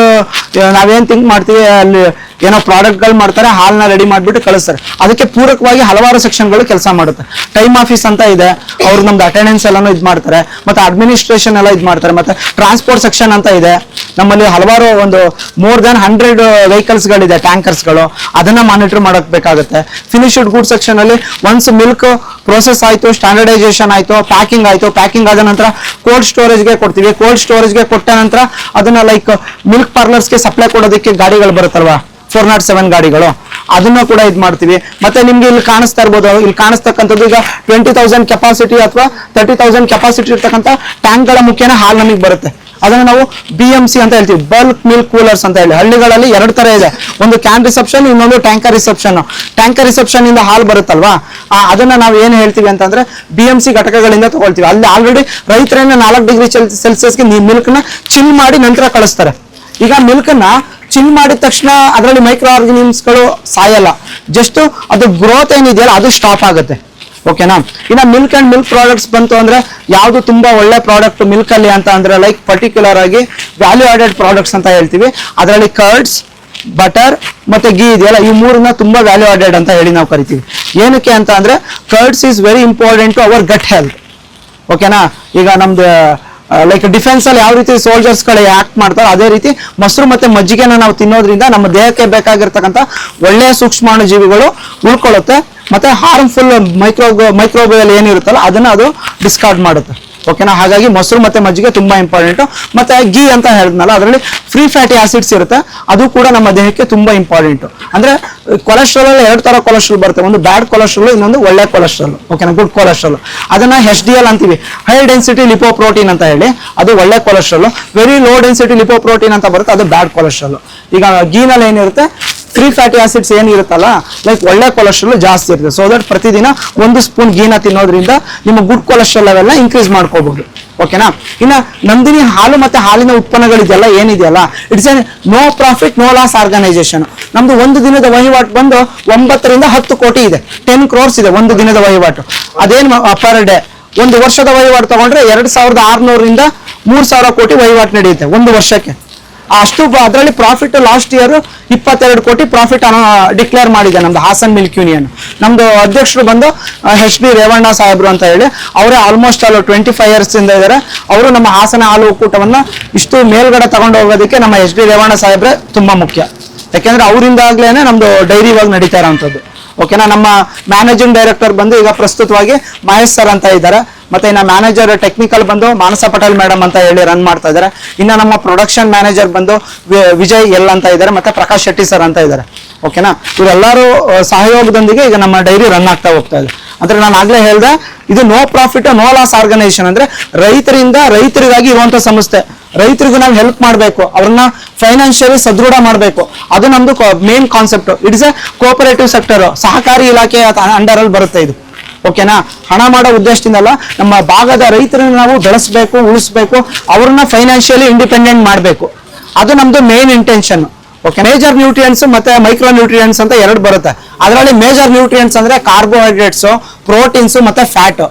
[SPEAKER 1] ನಾವೇನು ಥಿಂಕ್ ಮಾಡ್ತೀವಿ, ಅಲ್ಲಿ ಏನೋ ಪ್ರಾಡಕ್ಟ್ಗಳು ಮಾಡ್ತಾರೆ ಹಾಲನ್ನ ರೆಡಿ ಮಾಡಿಬಿಟ್ಟು ಕಳಿಸ್ತಾರೆ. ಅದಕ್ಕೆ ಪೂರಕವಾಗಿ ಹಲವಾರು ಸೆಕ್ಷನ್ಗಳು ಕೆಲಸ ಮಾಡುತ್ತೆ. ಟೈಮ್ ಆಫೀಸ್ ಅಂತ ಇದೆ. ಅವ್ರು ನಮ್ದು ಅಟೆಂಡೆನ್ಸ್ ಎಲ್ಲಾನು ಇದು ಮಾಡ್ತಾರೆ. ಮತ್ತೆ ಅಡ್ಮಿನಿಸ್ಟ್ರೇಷನ್ ಎಲ್ಲ ಇದು ಮಾಡ್ತಾರೆ. ಮತ್ತೆ ಟ್ರಾನ್ಸ್ಪೋರ್ಟ್ ಸೆಕ್ಷನ್ ಅಂತ ಇದೆ. ನಮ್ಮಲ್ಲಿ ಹಲವಾರು ಒಂದು ಮೋರ್ ದನ್ ಹಂಡ್ರೆಡ್ ವೆಹಿಕಲ್ಸ್ಗಳಿದೆ ಟ್ಯಾಂಕರ್ಸ್ಗಳು ಅದನ್ನ ಮಾನಿಟರ್ ಮಾಡಕ್ ಬೇಕಾಗುತ್ತೆ. ಫಿನಿಶ್ಡ್ ಗೂಡ್ ಸೆಕ್ಷನ್ ಅಲ್ಲಿ ಒನ್ಸ್ ಮಿಲ್ಕ್ ಪ್ರೋಸೆಸ್ ಆಯ್ತು ಸ್ಟ್ಯಾಂಡರ್ಡೈಸೇಷನ್ ಆಯ್ತು ಪ್ಯಾಕಿಂಗ್ ಆಯ್ತು ಪ್ಯಾಕಿಂಗ್ ಆದ ನಂತರ ಕೋಲ್ಡ್ ಸ್ಟೋರೇಜ್ಗೆ ಕೊಡ್ತೀವಿ. ಕೋಲ್ಡ್ ಸ್ಟೋರೇಜ್ಗೆ ಕೊಟ್ಟ ನಂತರ ಅದನ್ನ ಲೈಕ್ ಮಿಲ್ಕ್ ಪಾರ್ಲರ್ಸ್ಗೆ ಸಪ್ಲೈ ಕೊಡೋದಕ್ಕೆ ಗಾಡಿಗಳು ಬರುತ್ತಲ್ವಾ? ಫೋರ್ ನಾಟ್ ಸೆವೆನ್ ಗಾಡಿಗಳು. ಅದನ್ನ ಕೂಡ ಇದು ಮಾಡ್ತೀವಿ. ಮತ್ತೆ ನಿಮ್ಗೆ ಇಲ್ಲಿ ಕಾಣಿಸ್ತಾ ಇರ್ಬೋದು. ಇಲ್ಲಿ ಕಾಣಿಸ್ತಕ್ಕಂಥದ್ದು ಈಗ ಟ್ವೆಂಟಿ ತೌಸಂಡ್ ಕೆಪಾಸಿಟಿ ಅಥವಾ ತರ್ಟಿ ತೌಸಂಡ್ ಕೆಪಾಸಿಟಿ ಇರ್ತಕ್ಕಂಥ ಟ್ಯಾಂಕ್ಗಳ ಮುಖ್ಯನ ಹಾಲು ನಮಗೆ ಬರುತ್ತೆ. ಅದನ್ನ ನಾವು ಬಿ ಎಂ ಸಿ ಅಂತ ಹೇಳ್ತೀವಿ. ಬಲ್ಕ್ ಮಿಲ್ಕ್ ಕೂಲರ್ಸ್ ಅಂತ ಹೇಳಿ. ಹಳ್ಳಿಗಳಲ್ಲಿ ಎರಡು ತರ ಇದೆ. ಒಂದು ಕ್ಯಾನ್ ರಿಸೆಪ್ಷನ್ ಇನ್ನೊಂದು ಟ್ಯಾಂಕರ್ ರಿಸೆಪ್ಷನ್ ಟ್ಯಾಂಕರ್ ರಿಸೆಪ್ಷನ್ ಇಂದ ಹಾಲು ಬರುತ್ತಲ್ವಾ? ಅದನ್ನು ನಾವು ಏನ್ ಹೇಳ್ತೀವಿ ಅಂತಂದ್ರೆ ಬಿ ಎಂ ಸಿ ಘಟಕಗಳಿಂದ ತಗೊಳ್ತೀವಿ. ಅಲ್ಲಿ ಆಲ್ರೆಡಿ ರೈತರನ್ನ ನಾಲ್ಕು ಡಿಗ್ರಿ ಸೆಲ್ಸಿಯಸ್ಗೆ ಮಿಲ್ಕ್ನ ಚಿಲ್ ಮಾಡಿ ನಂತರ ಕಳಿಸ್ತಾರೆ. ಈಗ ಮಿಲ್ಕ್ನ ಚಿಲ್ ಮಾಡಿದ ತಕ್ಷಣ ಅದರಲ್ಲಿ ಮೈಕ್ರೋ ಆರ್ಗನಿಮ್ಸ್ಗಳು ಸಾಯಲ್ಲ. ಜಸ್ಟ್ ಅದು ಗ್ರೋತ್ ಏನಿದೆಯಲ್ಲ, ಅದು ಸ್ಟಾಪ್ ಆಗುತ್ತೆ. ಓಕೆನಾ ಇನ್ನ ಮಿಲ್ಕ್ ಅಂಡ್ ಮಿಲ್ಕ್ ಪ್ರಾಡಕ್ಟ್ಸ್ ಬಂತು ಅಂದ್ರೆ ಯಾವುದು ತುಂಬಾ ಒಳ್ಳೆ ಪ್ರಾಡಕ್ಟ್ ಮಿಲ್ಕ್ ಅಲ್ಲಿ ಅಂತ ಅಂದ್ರೆ ಲೈಕ್ ಪರ್ಟಿಕ್ಯುಲರ್ ಆಗಿ ವ್ಯಾಲ್ಯೂ ಆಡೆಡ್ ಪ್ರಾಡಕ್ಟ್ಸ್ ಅಂತ ಹೇಳ್ತೀವಿ. ಅದರಲ್ಲಿ ಕರ್ಡ್ಸ್ ಬಟರ್ ಮತ್ತೆ ಗೀ ಇದೆಯಲ್ಲ, ಈ ಮೂರನ್ನ ತುಂಬಾ ವ್ಯಾಲ್ಯೂ ಆಡೆಡ್ ಅಂತ ಹೇಳಿ ನಾವು ಕರಿತೀವಿ. ಏನಕ್ಕೆ ಅಂತ ಅಂದ್ರೆ curds is very important to our gut health ಓಕೆನಾ ಈಗ ನಮ್ದು ಲೈಕ್ ಡಿಫೆನ್ಸ್ ಅಲ್ಲಿ ಯಾವ ರೀತಿ ಸೋಲ್ಜರ್ಸ್ಗಳು ಆಕ್ಟ್ ಮಾಡ್ತಾರೋ ಅದೇ ರೀತಿ ಮೊಸರು ಮತ್ತೆ ಮಜ್ಜಿಗೆನ ನಾವು ತಿನ್ನೋದ್ರಿಂದ ನಮ್ಮ ದೇಹಕ್ಕೆ ಬೇಕಾಗಿರ್ತಕ್ಕಂಥ ಒಳ್ಳೆಯ ಸೂಕ್ಷ್ಮಾಣು ಜೀವಿಗಳು ಉಳ್ಕೊಳ್ಳುತ್ತೆ. ಮತ್ತೆ ಹಾರ್ಮ್ಫುಲ್ ಮೈಕ್ರೋ ಮೈಕ್ರೋವೇಲ್ ಏನಿರುತ್ತಲ್ಲ ಅದನ್ನ ಅದು ಡಿಸ್ಕಾರ್ಡ್ ಮಾಡುತ್ತೆ. ಓಕೆನಾ ಹಾಗಾಗಿ ಮೊಸರು ಮತ್ತೆ ಮಜ್ಜಿಗೆ ತುಂಬಾ ಇಂಪಾರ್ಟೆಂಟ್ ಮತ್ತೆ ಗೀ ಅಂತ ಹೇಳಿದ್ನಲ್ಲ, ಅದರಲ್ಲಿ ಫ್ರೀ ಫ್ಯಾಟಿ ಆಸಿಡ್ಸ್ ಇರುತ್ತೆ. ಅದು ಕೂಡ ನಮ್ಮ ದೇಹಕ್ಕೆ ತುಂಬಾ ಇಂಪಾರ್ಟೆಂಟ್ ಅಂದ್ರೆ ಕೊಲೆಸ್ಟ್ರಾಲಲ್ಲಿ ಎರಡು ತರ ಕೊಲೆಸ್ಟ್ರಾಲ್ ಬರುತ್ತೆ. ಒಂದು ಬ್ಯಾಡ್ ಕೊಲೆಸ್ಟ್ರಾಲ್ ಇನ್ನೊಂದು ಒಳ್ಳೆ ಕೊಲೆಸ್ಟ್ರಾಲ್ ಓಕೆನಾ ಗುಡ್ ಕೊಲೆಸ್ಟ್ರಾಲ್ ಅದನ್ನ ಎಚ್ ಡಿ ಎಲ್ ಅಂತೀವಿ. ಹೈ ಡೆನ್ಸಿಟಿ ಲಿಪೋಪ್ರೋಟೀನ್ ಅಂತ ಹೇಳಿ, ಅದು ಒಳ್ಳೆ cholesterol very low density lipoprotein ಅಂತ ಬರುತ್ತೆ, ಅದು ಬ್ಯಾಡ್ ಕೊಲೆಸ್ಟ್ರಾಲ್ ಈಗ ಗೀನಲ್ಲಿ ಏನಿರುತ್ತೆ? ಫ್ರೀ ಫ್ಯಾಟಿ ಆಸಿಡ್ಸ್ ಏನಿರುತ್ತಲ್ಲ ಲೈಕ್ ಒಳ್ಳೆ ಕೊಲೆಸ್ಟ್ರಾಲ್ ಜಾಸ್ತಿ ಇರುತ್ತೆ ಸೊ ದಟ್ ಪ್ರತಿದಿನ ಒಂದು ಸ್ಪೂನ್ ಗೀನ ತಿನ್ನೋದ್ರಿಂದ ನಿಮ್ಮ ಗುಡ್ ಕೊಲೆಸ್ಟ್ರಾಲ್ ಅವೆಲ್ಲ ಇನ್ಕ್ರೀಸ್ ಮಾಡ್ಕೋಬಹುದು ಓಕೆನಾ ಇನ್ನ ನಂದಿನಿ ಹಾಲು ಮತ್ತೆ ಹಾಲಿನ ಉತ್ಪನ್ನಗಳಿದೆಯಲ್ಲ, ಏನಿದೆಯಲ್ಲ it's an no profit no loss organisation ನಮ್ದು ಒಂದು ದಿನದ ವಹಿವಾಟು ಬಂದು ಒಂಬತ್ತರಿಂದ ಹತ್ತು ಕೋಟಿ ಇದೆ. ಟೆನ್ ಕ್ರೋರ್ಸ್ ಇದೆ ಒಂದು ದಿನದ ವಹಿವಾಟು. ಅದೇನು ಪರ್ ಡೇ ಒಂದು ವರ್ಷದ ವಹಿವಾಟು ತಗೊಂಡ್ರೆ ಎರಡ್ ಸಾವಿರದ ಆರ್ನೂರಿಂದ ಮೂರ್ ಸಾವಿರ ಕೋಟಿ ವಹಿವಾಟು ನಡೆಯುತ್ತೆ ಒಂದು ವರ್ಷಕ್ಕೆ. ಅಷ್ಟು ಅದರಲ್ಲಿ ಪ್ರಾಫಿಟ್ ಲಾಸ್ಟ್ ಇಯರ್ ಇಪ್ಪತ್ತೆರಡು ಕೋಟಿ ಪ್ರಾಫಿಟ್ ಡಿಕ್ಲೇರ್ ಮಾಡಿದೆ ನಮ್ದು ಹಾಸನ್ ಮಿಲ್ಕ್ ಯೂನಿಯನ್ ನಮ್ದು ಅಧ್ಯಕ್ಷರು ಬಂದು ಎಚ್ ಬಿ ರೇವಣ್ಣ ಸಾಹೇಬ್ರು ಅಂತ ಹೇಳಿ, ಅವರೇ almost all twenty five years ಇಂದ ಇದ್ದಾರೆ ಅವರು ನಮ್ಮ ಹಾಸನ ಹಾಲು ಒಕ್ಕೂಟವನ್ನ ಇಷ್ಟು ಮೇಲ್ಗಡೆ ತಗೊಂಡು ಹೋಗೋದಕ್ಕೆ ನಮ್ಮ ಎಚ್ ಬಿ ರೇವಣ್ಣ ಸಾಹೇಬ್ರೆ ತುಂಬಾ ಮುಖ್ಯ. ಯಾಕೆಂದ್ರೆ ಅವರಿಂದಾಗ್ಲೇನೆ ನಮ್ದು ಡೈರಿ ಇವಾಗ ನಡೀತಾ ಇರೋಂಥದ್ದು ಓಕೆನಾ ನಮ್ಮ ಮ್ಯಾನೇಜಿಂಗ್ ಡೈರೆಕ್ಟರ್ ಬಂದು ಈಗ ಪ್ರಸ್ತುತವಾಗಿ ಮಹೇಶ್ ಸರ್ ಅಂತ ಇದ್ದಾರೆ. ಮತ್ತೆ ಇನ್ನ ಮ್ಯಾನೇಜರ್ ಟೆಕ್ನಿಕಲ್ ಬಂದು ಮಾನಸ ಪಟೇಲ್ ಮೇಡಮ್ ಅಂತ ಹೇಳಿ ರನ್ ಮಾಡ್ತಾ ಇದ್ದಾರೆ. ಇನ್ನ ನಮ್ಮ ಪ್ರೊಡಕ್ಷನ್ ಮ್ಯಾನೇಜರ್ ಬಂದು ವಿಜಯ್ ಎಲ್ ಅಂತ ಇದ್ದಾರೆ. ಮತ್ತೆ ಪ್ರಕಾಶ್ ಶೆಟ್ಟಿ ಸರ್ ಅಂತ ಇದ್ದಾರೆ. ಓಕೆನಾ? ಇವರೆಲ್ಲರೂ ಸಹಯೋಗದೊಂದಿಗೆ ಈಗ ನಮ್ಮ ಡೈರಿ ರನ್ ಆಗ್ತಾ ಹೋಗ್ತಾ ಇದೆ. ಅಂದ್ರೆ ನಾನು ಆಗ್ಲೇ ಹೇಳ್ದೆ, ಇದು no profit, no loss organisation. ಅಂದ್ರೆ ರೈತರಿಂದ ರೈತರಿಗಾಗಿ ಇರುವಂತ ಸಂಸ್ಥೆ. ರೈತರಿಗೂ ನಾವು ಹೆಲ್ಪ್ ಮಾಡಬೇಕು. ಅವ್ರನ್ನ ಫೈನಾನ್ಷಿಯಲಿ ಸದೃಢ ಮಾಡಬೇಕು. ಅದು ನಮ್ದು main concept. It's a cooperative sector ಸಹಕಾರಿ ಇಲಾಖೆ ಅಂಡರ್ ಅಲ್ಲಿ ಬರುತ್ತೆ ಇದು. ಓಕೆನಾ? ಹಣ ಮಾಡೋ ಉದ್ದೇಶದಿಂದಲ್ಲ, ನಮ್ಮ ಭಾಗದ ರೈತರನ್ನ ನಾವು ಬೆಳೆಸಬೇಕು, ಉಳಿಸ್ಬೇಕು, ಅವ್ರನ್ನ ಫೈನಾನ್ಷಿಯಲಿ ಇಂಡಿಪೆಂಡೆಂಟ್ ಮಾಡಬೇಕು. ಅದು ನಮ್ದು main intention okay major nutrients ಮತ್ತೆ ಮೈಕ್ರೋ ನ್ಯೂಟ್ರಿಯೆಂಟ್ಸ್ ಅಂತ ಎರಡು ಬರುತ್ತೆ. ಅದರಲ್ಲಿ ಮೇಜರ್ ನ್ಯೂಟ್ರಿಯೆಂಟ್ಸ್ ಅಂದ್ರೆ ಕಾರ್ಬೋಹೈಡ್ರೇಟ್ಸ್ ಪ್ರೋಟೀನ್ಸ್ ಮತ್ತೆ ಫ್ಯಾಟ್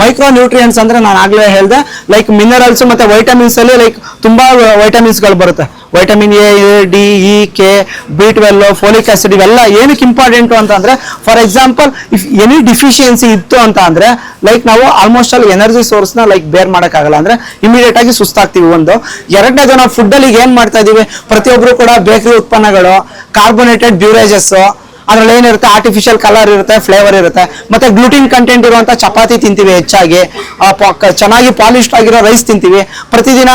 [SPEAKER 1] ಮೈಕ್ರೋ ನ್ಯೂಟ್ರಿಯೆಂಟ್ಸ್ ಅಂದ್ರೆ ನಾನು ಆಗ್ಲೇ ಹೇಳ್ದೆ ಲೈಕ್ ಮಿನರಲ್ಸ್ ಮತ್ತೆ ವೈಟಮಿನ್ಸ್ ಅಲ್ಲಿ ಲೈಕ್ ತುಂಬಾ ವೈಟಮಿನ್ಸ್ಗಳು ಬರುತ್ತೆ. Vitamin A D E K B twelve folic acid ಇವೆಲ್ಲ ಏನಕ್ಕೆ ಇಂಪಾರ್ಟೆಂಟ್ ಅಂತ ಅಂದ್ರೆ for example if any deficiency ಇತ್ತು ಅಂತ ಅಂದ್ರೆ ಲೈಕ್ ನಾವು ಆಲ್ಮೋಸ್ಟ್ ಅಲ್ಲಿ ಎನರ್ಜಿ ಸೋರ್ಸ್ನ ಲೈಕ್ ಬೇರ್ ಮಾಡಕ್ಕಾಗಲ್ಲ ಅಂದ್ರೆ ಇಮಿಡಿಯೇಟ್ ಆಗಿ ಸುಸ್ತಾಗ್ತೀವಿ ಒಂದು. ಎರಡನೇದು ನಾವು ಫುಡ್ ಅಲ್ಲಿ ಏನ್ ಮಾಡ್ತಾ ಇದೀವಿ, ಪ್ರತಿಯೊಬ್ರು ಕೂಡ ಬೇಕರಿ ಉತ್ಪನ್ನಗಳು ಕಾರ್ಬೋನೇಟೆಡ್ ಬ್ಯೂರೇಜಸ್ ಅದ್ರಲ್ಲಿ ಏನಿರುತ್ತೆ? ಆರ್ಟಿಫಿಷಿಯಲ್ ಕಲರ್ ಇರುತ್ತೆ ಫ್ಲೇವರ್ ಇರುತ್ತೆ. ಮತ್ತೆ ಗ್ಲೂಟಿನ್ ಕಂಟೆಂಟ್ ಇರುವಂತ ಚಪಾತಿ ತಿಂತೀವಿ ಹೆಚ್ಚಾಗಿ. ಚೆನ್ನಾಗಿ ಪಾಲಿಶ್ಡ್ ಆಗಿರೋ ರೈಸ್ ತಿಂತೀವಿ. ಪ್ರತಿದಿನ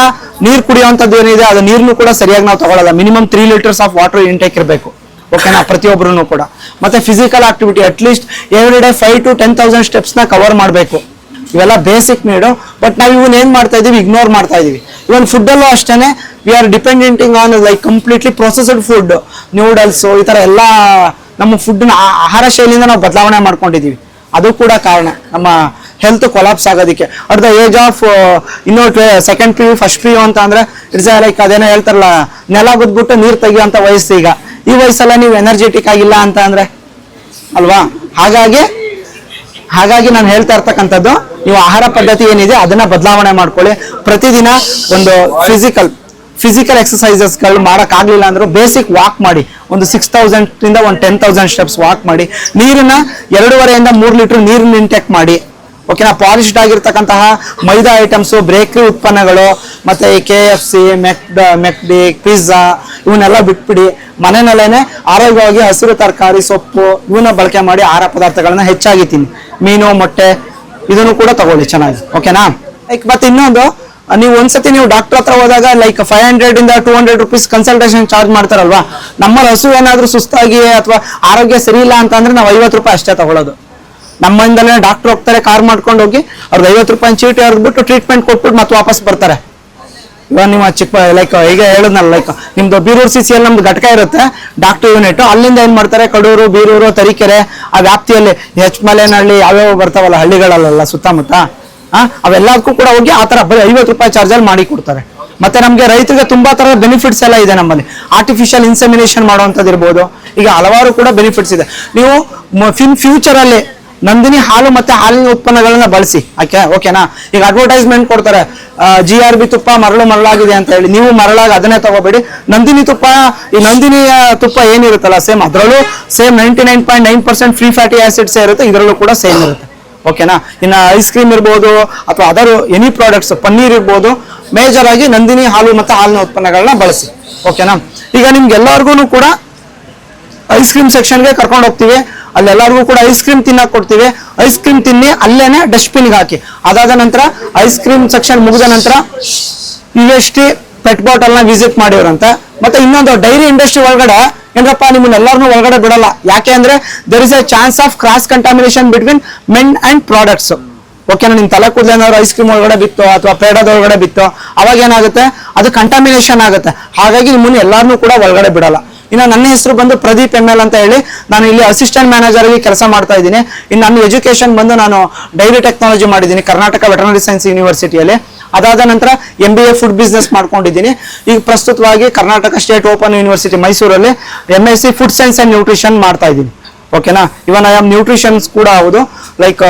[SPEAKER 1] ನೀರು ಕುಡಿಯುವಂಥದ್ದು ಏನಿದೆ, ಅದು ನೀರನ್ನು ಕೂಡ ಸರಿಯಾಗಿ ನಾವು ತಗೊಳ್ಳಲ್ಲ minimum three litres of water intake ಇರಬೇಕು. ಓಕೆನಾ ಪ್ರತಿಯೊಬ್ಬರೂ ಕೂಡ. ಮತ್ತೆ physical activity at least every day five to ten thousand ಸ್ಟೆಪ್ಸ್ನ cover ಮಾಡಬೇಕು. ಇವೆಲ್ಲ ಬೇಸಿಕ್ ನೀಡು ಬಟ್ ನಾವು ಇವನ್ ಏನ್ ಮಾಡ್ತಾ ಇದೀವಿ? ಇಗ್ನೋರ್ ಮಾಡ್ತಾ ಇದೀವಿ. ಇವನ್ ಫುಡ್ ಅಲ್ಲೂ ಅಷ್ಟೇನೆ we are dependenting on like completely processed food noodles ಈ ತರ ಎಲ್ಲ ನಮ್ಮ ಫುಡ್ನ ಆಹಾರ ಶೈಲಿಯಿಂದ ನಾವು ಬದಲಾವಣೆ ಮಾಡ್ಕೊಂಡಿದ್ದೀವಿ. ಅದು ಕೂಡ ಕಾರಣ. ನಮ್ಮ ಹೆಲ್ತ್ ಕೊಲಾಪ್ಸ್ ಆಗೋದಕ್ಕೆ. ಅಟ್ ದ ಏಜ್ ಆಫ್ ಇನ್ನೂ second P U first P U ಅಂತ ಅಂದ್ರೆ ಇಟ್ಸ್ ಲೈಕ್ ಅದೇನೋ ಹೇಳ್ತಾರಲ್ಲ, ನೆಲ ಗುದ್ಬಿಟ್ಟು ನೀರು ತೆಗಿಯುವಂತ ವಯಸ್ಸು ಈಗ. ಈ ವಯಸ್ಸಲ್ಲ ನೀವು ಎನರ್ಜೆಟಿಕ್ ಆಗಿಲ್ಲ ಅಂತ ಅಂದರೆ, ಅಲ್ವಾ? ಹಾಗಾಗಿ ಹಾಗಾಗಿ ನಾನು ಹೇಳ್ತಾ ಇರ್ತಕ್ಕಂಥದ್ದು, ನೀವು ಆಹಾರ ಪದ್ಧತಿ ಏನಿದೆ, ಅದನ್ನ ಬದಲಾವಣೆ ಮಾಡ್ಕೊಳ್ಳಿ. ಪ್ರತಿದಿನ ಒಂದು ಫಿಸಿಕಲ್ ಫಿಸಿಕಲ್ ಎಕ್ಸಸೈಸಸ್ಗಳು ಮಾಡೋಕ್ಕಾಗಲಿಲ್ಲ ಅಂದರೂ ಬೇಸಿಕ್ ವಾಕ್ ಮಾಡಿ, ಒಂದು ಸಿಕ್ಸ್ ತೌಸಂಡ್ ಇಂದ ಒಂದು ಟೆನ್ ತೌಸಂಡ್ ಸ್ಟೆಪ್ಸ್ ವಾಕ್ ಮಾಡಿ, ನೀರನ್ನ ಎರಡೂವರೆಯಿಂದ ಮೂರು ಲೀಟರ್ ನೀರನ್ನ ಇಂಟೆಕ್ ಮಾಡಿ ಓಕೆನಾ ಪಾಲಿಶ್ಡ್ ಆಗಿರ್ತಕ್ಕಂತಹ ಮೈದಾ ಐಟಮ್ಸ್ ಬೇಕರಿ ಉತ್ಪನ್ನಗಳು, ಮತ್ತೆ ಕೆ ಎಫ್ ಸಿ ಮೆಕ್ಡ ಮೆಕ್ಡಿ ಪಿಜ್ಜಾ ಇವನ್ನೆಲ್ಲ ಬಿಟ್ಬಿಡಿ, ಮನೆಯಲ್ಲೇನೆ ಆರೋಗ್ಯವಾಗಿ ಹಸಿರು ತರಕಾರಿ, ಸೊಪ್ಪು ಇವನ್ನ ಬಳಕೆ ಮಾಡಿ ಆಹಾರ ಪದಾರ್ಥಗಳನ್ನ ಹೆಚ್ಚಾಗಿ ತಿನ್ನಿ. ಮೀನು, ಮೊಟ್ಟೆ, ಇದನ್ನು ಕೂಡ ತಗೊಳ್ಳಿ ಚೆನ್ನಾಗಿ ಓಕೆನಾ ಮತ್ತೆ ಇನ್ನೊಂದು ನೀವು ಒಂದ್ಸತಿ ನೀವು ಡಾಕ್ಟರ್ ಹತ್ರ ಹೋದಾಗ ಲೈಕ್ ಫೈವ್ ಹಂಡ್ರೆಡ್ ಇಂದ two hundred rupees consultation charge ಮಾಡ್ತಾರಲ್ವಾ? ನಮ್ಮ ಹಸು ಏನಾದ್ರೂ ಸುಸ್ತಾಗಿ ಅಥವಾ ಆರೋಗ್ಯ ಸರಿ ಇಲ್ಲ ಅಂತ ಅಂದ್ರೆ ನಾವು ಐವತ್ತು ರೂಪಾಯಿ ಅಷ್ಟೇ ತಗೊಳ್ಳೋದು ನಮ್ಮಿಂದಲೇ ಡಾಕ್ಟರ್ ಹೋಗ್ತಾರೆ ಕಾರ್ ಮಾಡ್ಕೊಂಡು ಹೋಗಿ ಅವ್ರದ್ದು ಐವತ್ತು ರೂಪಾಯಿ ಚೀಟಿ ಹರಿದ್ಬಿಟ್ಟು ಟ್ರೀಟ್ಮೆಂಟ್ ಕೊಟ್ಬಿಟ್ಟು ಮತ್ತೆ ವಾಪಸ್ ಬರ್ತಾರೆ. ಇವಾಗ ನಿಮ್ಮ ಚಿಕ್ಕ ಲೈಕ್ ಈಗ ಹೇಳಿದ್ನಲ್ಲ ಲೈಕ್ ನಿಮ್ದು ಬೀರೂರು ಸಿ ಸಿ ಎಲ್ ನಮ್ದು ಘಟಕ ಇರುತ್ತೆ ಡಾಕ್ಟರ್ ಯೂನಿಟ್ ಅಲ್ಲಿಂದ ಏನ್ ಮಾಡ್ತಾರೆ? ಕಡೂರು, ಬೀರೂರು, ತರೀಕೆರೆ, ಆ ವ್ಯಾಪ್ತಿಯಲ್ಲಿ ಹೆಚ್ ಮಲೆನಹಳ್ಳಿ ಯಾವ್ಯಾವ ಬರ್ತಾವಲ್ಲ ಹಳ್ಳಿಗಳಲ್ಲೆಲ್ಲ ಸುತ್ತಮುತ್ತ. ಅವೆಲ್ಲದಕ್ಕೂ ಕೂಡ ಹೋಗಿ ಆ ತರ ಬರೀ ಐವತ್ತು ರೂಪಾಯಿ ಚಾರ್ಜಲ್ಲಿ ಮಾಡಿ ಕೊಡ್ತಾರೆ. ಮತ್ತೆ ನಮಗೆ ರೈತರಿಗೆ ತುಂಬಾ ತರದ ಬೆನಿಫಿಟ್ಸ್ ಎಲ್ಲ ಇದೆ ನಮ್ಮಲ್ಲಿ. ಆರ್ಟಿಫಿಷಿಯಲ್ ಇನ್ಸೆಮಿನೇಷನ್ ಮಾಡುವಂಥದ್ದು ಇರ್ಬೋದು. ಈಗ ಹಲವಾರು ಕೂಡ ಬೆನಿಫಿಟ್ಸ್ ಇದೆ. ನೀವು ಇನ್ ಫ್ಯೂಚರ್ ಅಲ್ಲಿ ನಂದಿನಿ ಹಾಲು ಮತ್ತೆ ಹಾಲಿನ ಉತ್ಪನ್ನಗಳನ್ನ ಬಳಸಿ. ಓಕೆ ಓಕೆನಾ ಈಗ ಅಡ್ವರ್ಟೈಸ್ಮೆಂಟ್ ಕೊಡ್ತಾರೆ. ಜಿ ಆರ್ ಬಿ ತುಪ್ಪ ಮರಳು ಮರಳಾಗಿದೆ ಅಂತ ಹೇಳಿ. ನೀವು ಮರಳಾಗಿ ಅದನ್ನೇ ತಗೋಬೇಡಿ. ನಂದಿನಿ ತುಪ್ಪ, ಈ ನಂದಿನಿಯ ತುಪ್ಪ ಏನಿರುತ್ತಲ್ಲ ಸೇಮ್ ಅದರಲ್ಲೂ same ninety nine point nine percent free fatty acids ಇರುತ್ತೆ. ಇದರಲ್ಲೂ ಕೂಡ ಸೇಮ್ ಇರುತ್ತೆ. ಓಕೆನಾ ಇನ್ನು ಐಸ್ ಕ್ರೀಮ್ ಇರ್ಬೋದು, ಅಥವಾ ಅದರ್ ಎನಿ ಪ್ರಾಡಕ್ಟ್ಸ್ ಪನ್ನೀರ್ ಇರ್ಬೋದು ಮೇಜರ್ ಆಗಿ ನಂದಿನಿ ಹಾಲು ಮತ್ತು ಹಾಲಿನ ಉತ್ಪನ್ನಗಳನ್ನ ಬಳಸಿ. ಓಕೆನಾ ಈಗ ನಿಮ್ಗೆಲ್ಲರಿಗೂ ಕೂಡ ಐಸ್ ಕ್ರೀಮ್ ಸೆಕ್ಷನ್ಗೆ ಕರ್ಕೊಂಡು ಹೋಗ್ತೀವಿ. ಅಲ್ಲೆಲ್ಲರಿಗೂ ಕೂಡ ಐಸ್ ಕ್ರೀಮ್ ತಿನ್ನಕ್ ಕೊಡ್ತೀವಿ. ಐಸ್ ಕ್ರೀಮ್ ತಿನ್ನಿ, ಅಲ್ಲೇನೆ ಡಸ್ಟ್ಬಿನ್ಗೆ ಹಾಕಿ. ಅದಾದ ನಂತರ ಐಸ್ ಕ್ರೀಮ್ ಸೆಕ್ಷನ್ ಮುಗಿದ ನಂತರ ಯು ಎಸ್ ಟಿ ಪೆಟ್ ಬಾಟಲ್ನ ವಿಸಿಟ್ ಮಾಡಿವ್ರಂತ. ಮತ್ತೆ ಇನ್ನೊಂದು ಡೈರಿ ಇಂಡಸ್ಟ್ರಿ ಒಳಗಡೆ ಏನಪ್ಪ ನಿಮ್ಮನ್ನ ಎಲ್ಲರನ್ನೂ ಒಳಗಡೆ ಬಿಡಲ್ಲ. ಯಾಕೆ ಅಂದ್ರೆ there is a chance of cross contamination between men and products ಓಕೆನಾ ನಿಮ್ ತಲೆ ಕೂದಲೇನಾದ್ರು ಐಸ್ ಕ್ರೀಮ್ ಒಳಗಡೆ ಬಿತ್ತು ಅಥವಾ ಪೇಡದ ಒಳಗಡೆ ಬಿತ್ತು, ಅವಾಗ ಏನಾಗುತ್ತೆ? ಅದು ಕಂಟಾಮಿನೇಷನ್ ಆಗುತ್ತೆ. ಹಾಗಾಗಿ ನಿಮ್ಮನ್ನ ಎಲ್ಲಾರನ್ನೂ ಕೂಡ ಒಳಗಡೆ ಬಿಡಲ್ಲ. ಇನ್ನು ನನ್ನ ಹೆಸರು ಬಂದು ಪ್ರದೀಪ್ ಎಂ ಎಲ್ ಅಂತ ಹೇಳಿ, ನಾನು ಇಲ್ಲಿ ಅಸಿಸ್ಟೆಂಟ್ ಮ್ಯಾನೇಜರ್ ಆಗಿ ಕೆಲಸ ಮಾಡ್ತಾ ಇದ್ದೀನಿ. ಇನ್ನು ನನ್ನ ಎಜುಕೇಶನ್ ಬಂದು ನಾನು ಡೈರಿ ಟೆಕ್ನಾಲಜಿ ಮಾಡಿದ್ದೀನಿ, ಕರ್ನಾಟಕ ವೆಟರ್ನರಿ ಸೈನ್ಸ್ ಯೂನಿವರ್ಸಿಟಿಯಲ್ಲಿ ಅದಾದ ನಂತರ M B A food business ಮಾಡ್ಕೊಂಡಿದ್ದೀನಿ. ಈಗ ಪ್ರಸ್ತುತವಾಗಿ ಕರ್ನಾಟಕ ಸ್ಟೇಟ್ ಓಪನ್ ಯೂನಿವರ್ಸಿಟಿ ಮೈಸೂರಲ್ಲಿ M S C food science and nutrition ಮಾಡ್ತಾ ಇದ್ದೀನಿ. ಓಕೆನಾ ಇವನ್ ಐ ಆಮ್ ನ್ಯೂಟ್ರಿಷನ್ಸ್ ಕೂಡ ಹೌದು. ಲೈಕ್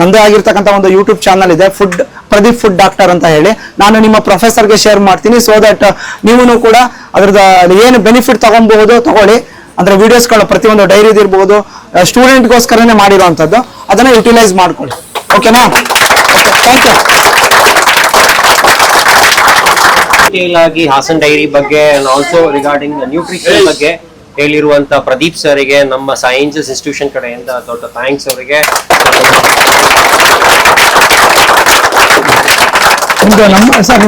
[SPEAKER 1] ನಂದೇ ಆಗಿರ್ತಕ್ಕಂಥ ಒಂದು ಯೂಟ್ಯೂಬ್ ಚಾನಲ್ ಇದೆ ಫುಡ್ ಪ್ರದೀಪ್ ಫುಡ್ ಡಾಕ್ಟರ್ ಅಂತ ಹೇಳಿ. ನಾನು ನಿಮ್ಮ ಪ್ರೊಫೆಸರ್ಗೆ ಶೇರ್ ಮಾಡ್ತೀನಿ ಸೊ ದಟ್ ನೀವು ಕೂಡ ಅದ್ರದ್ದು ಏನು ಬೆನಿಫಿಟ್ ತಗೊಬಹುದು ತಗೊಳ್ಳಿ. ಅಂದ್ರೆ ವಿಡಿಯೋಸ್ಗಳು ಪ್ರತಿಯೊಂದು ಡೈರಿ ಇರ್ಬೋದು ಸ್ಟೂಡೆಂಟ್ಗೋಸ್ಕರನೇ ಮಾಡಿರೋವಂಥದ್ದು. ಅದನ್ನ ಯುಟಿಲೈಸ್ ಮಾಡ್ಕೊಳ್ಳಿ. ಓಕೆನಾ ಥ್ಯಾಂಕ್ ಯು
[SPEAKER 2] ಡೀಟೇಲ್ ಆಗಿ ಹಾಸನ್ ಡೈರಿ ಬಗ್ಗೆ ಆಲ್ಸೋ ರಿಗಾರ್ಡಿಂಗ್ ನ್ಯೂಟ್ರಿಷನ್ ಬಗ್ಗೆ ಹೇಳಿರುವಂತ ಪ್ರದೀಪ್ ಸರ್ಗೆ ನಮ್ಮ ಸೈನ್ಸಸ್ ಇನ್ಸ್ಟಿಟ್ಯೂಷನ್ ಕಡೆಯಿಂದ ದೊಡ್ಡ ಥ್ಯಾಂಕ್ಸ್ ಅವರಿಗೆ.
[SPEAKER 1] ನಮ್ಮ ಸರ್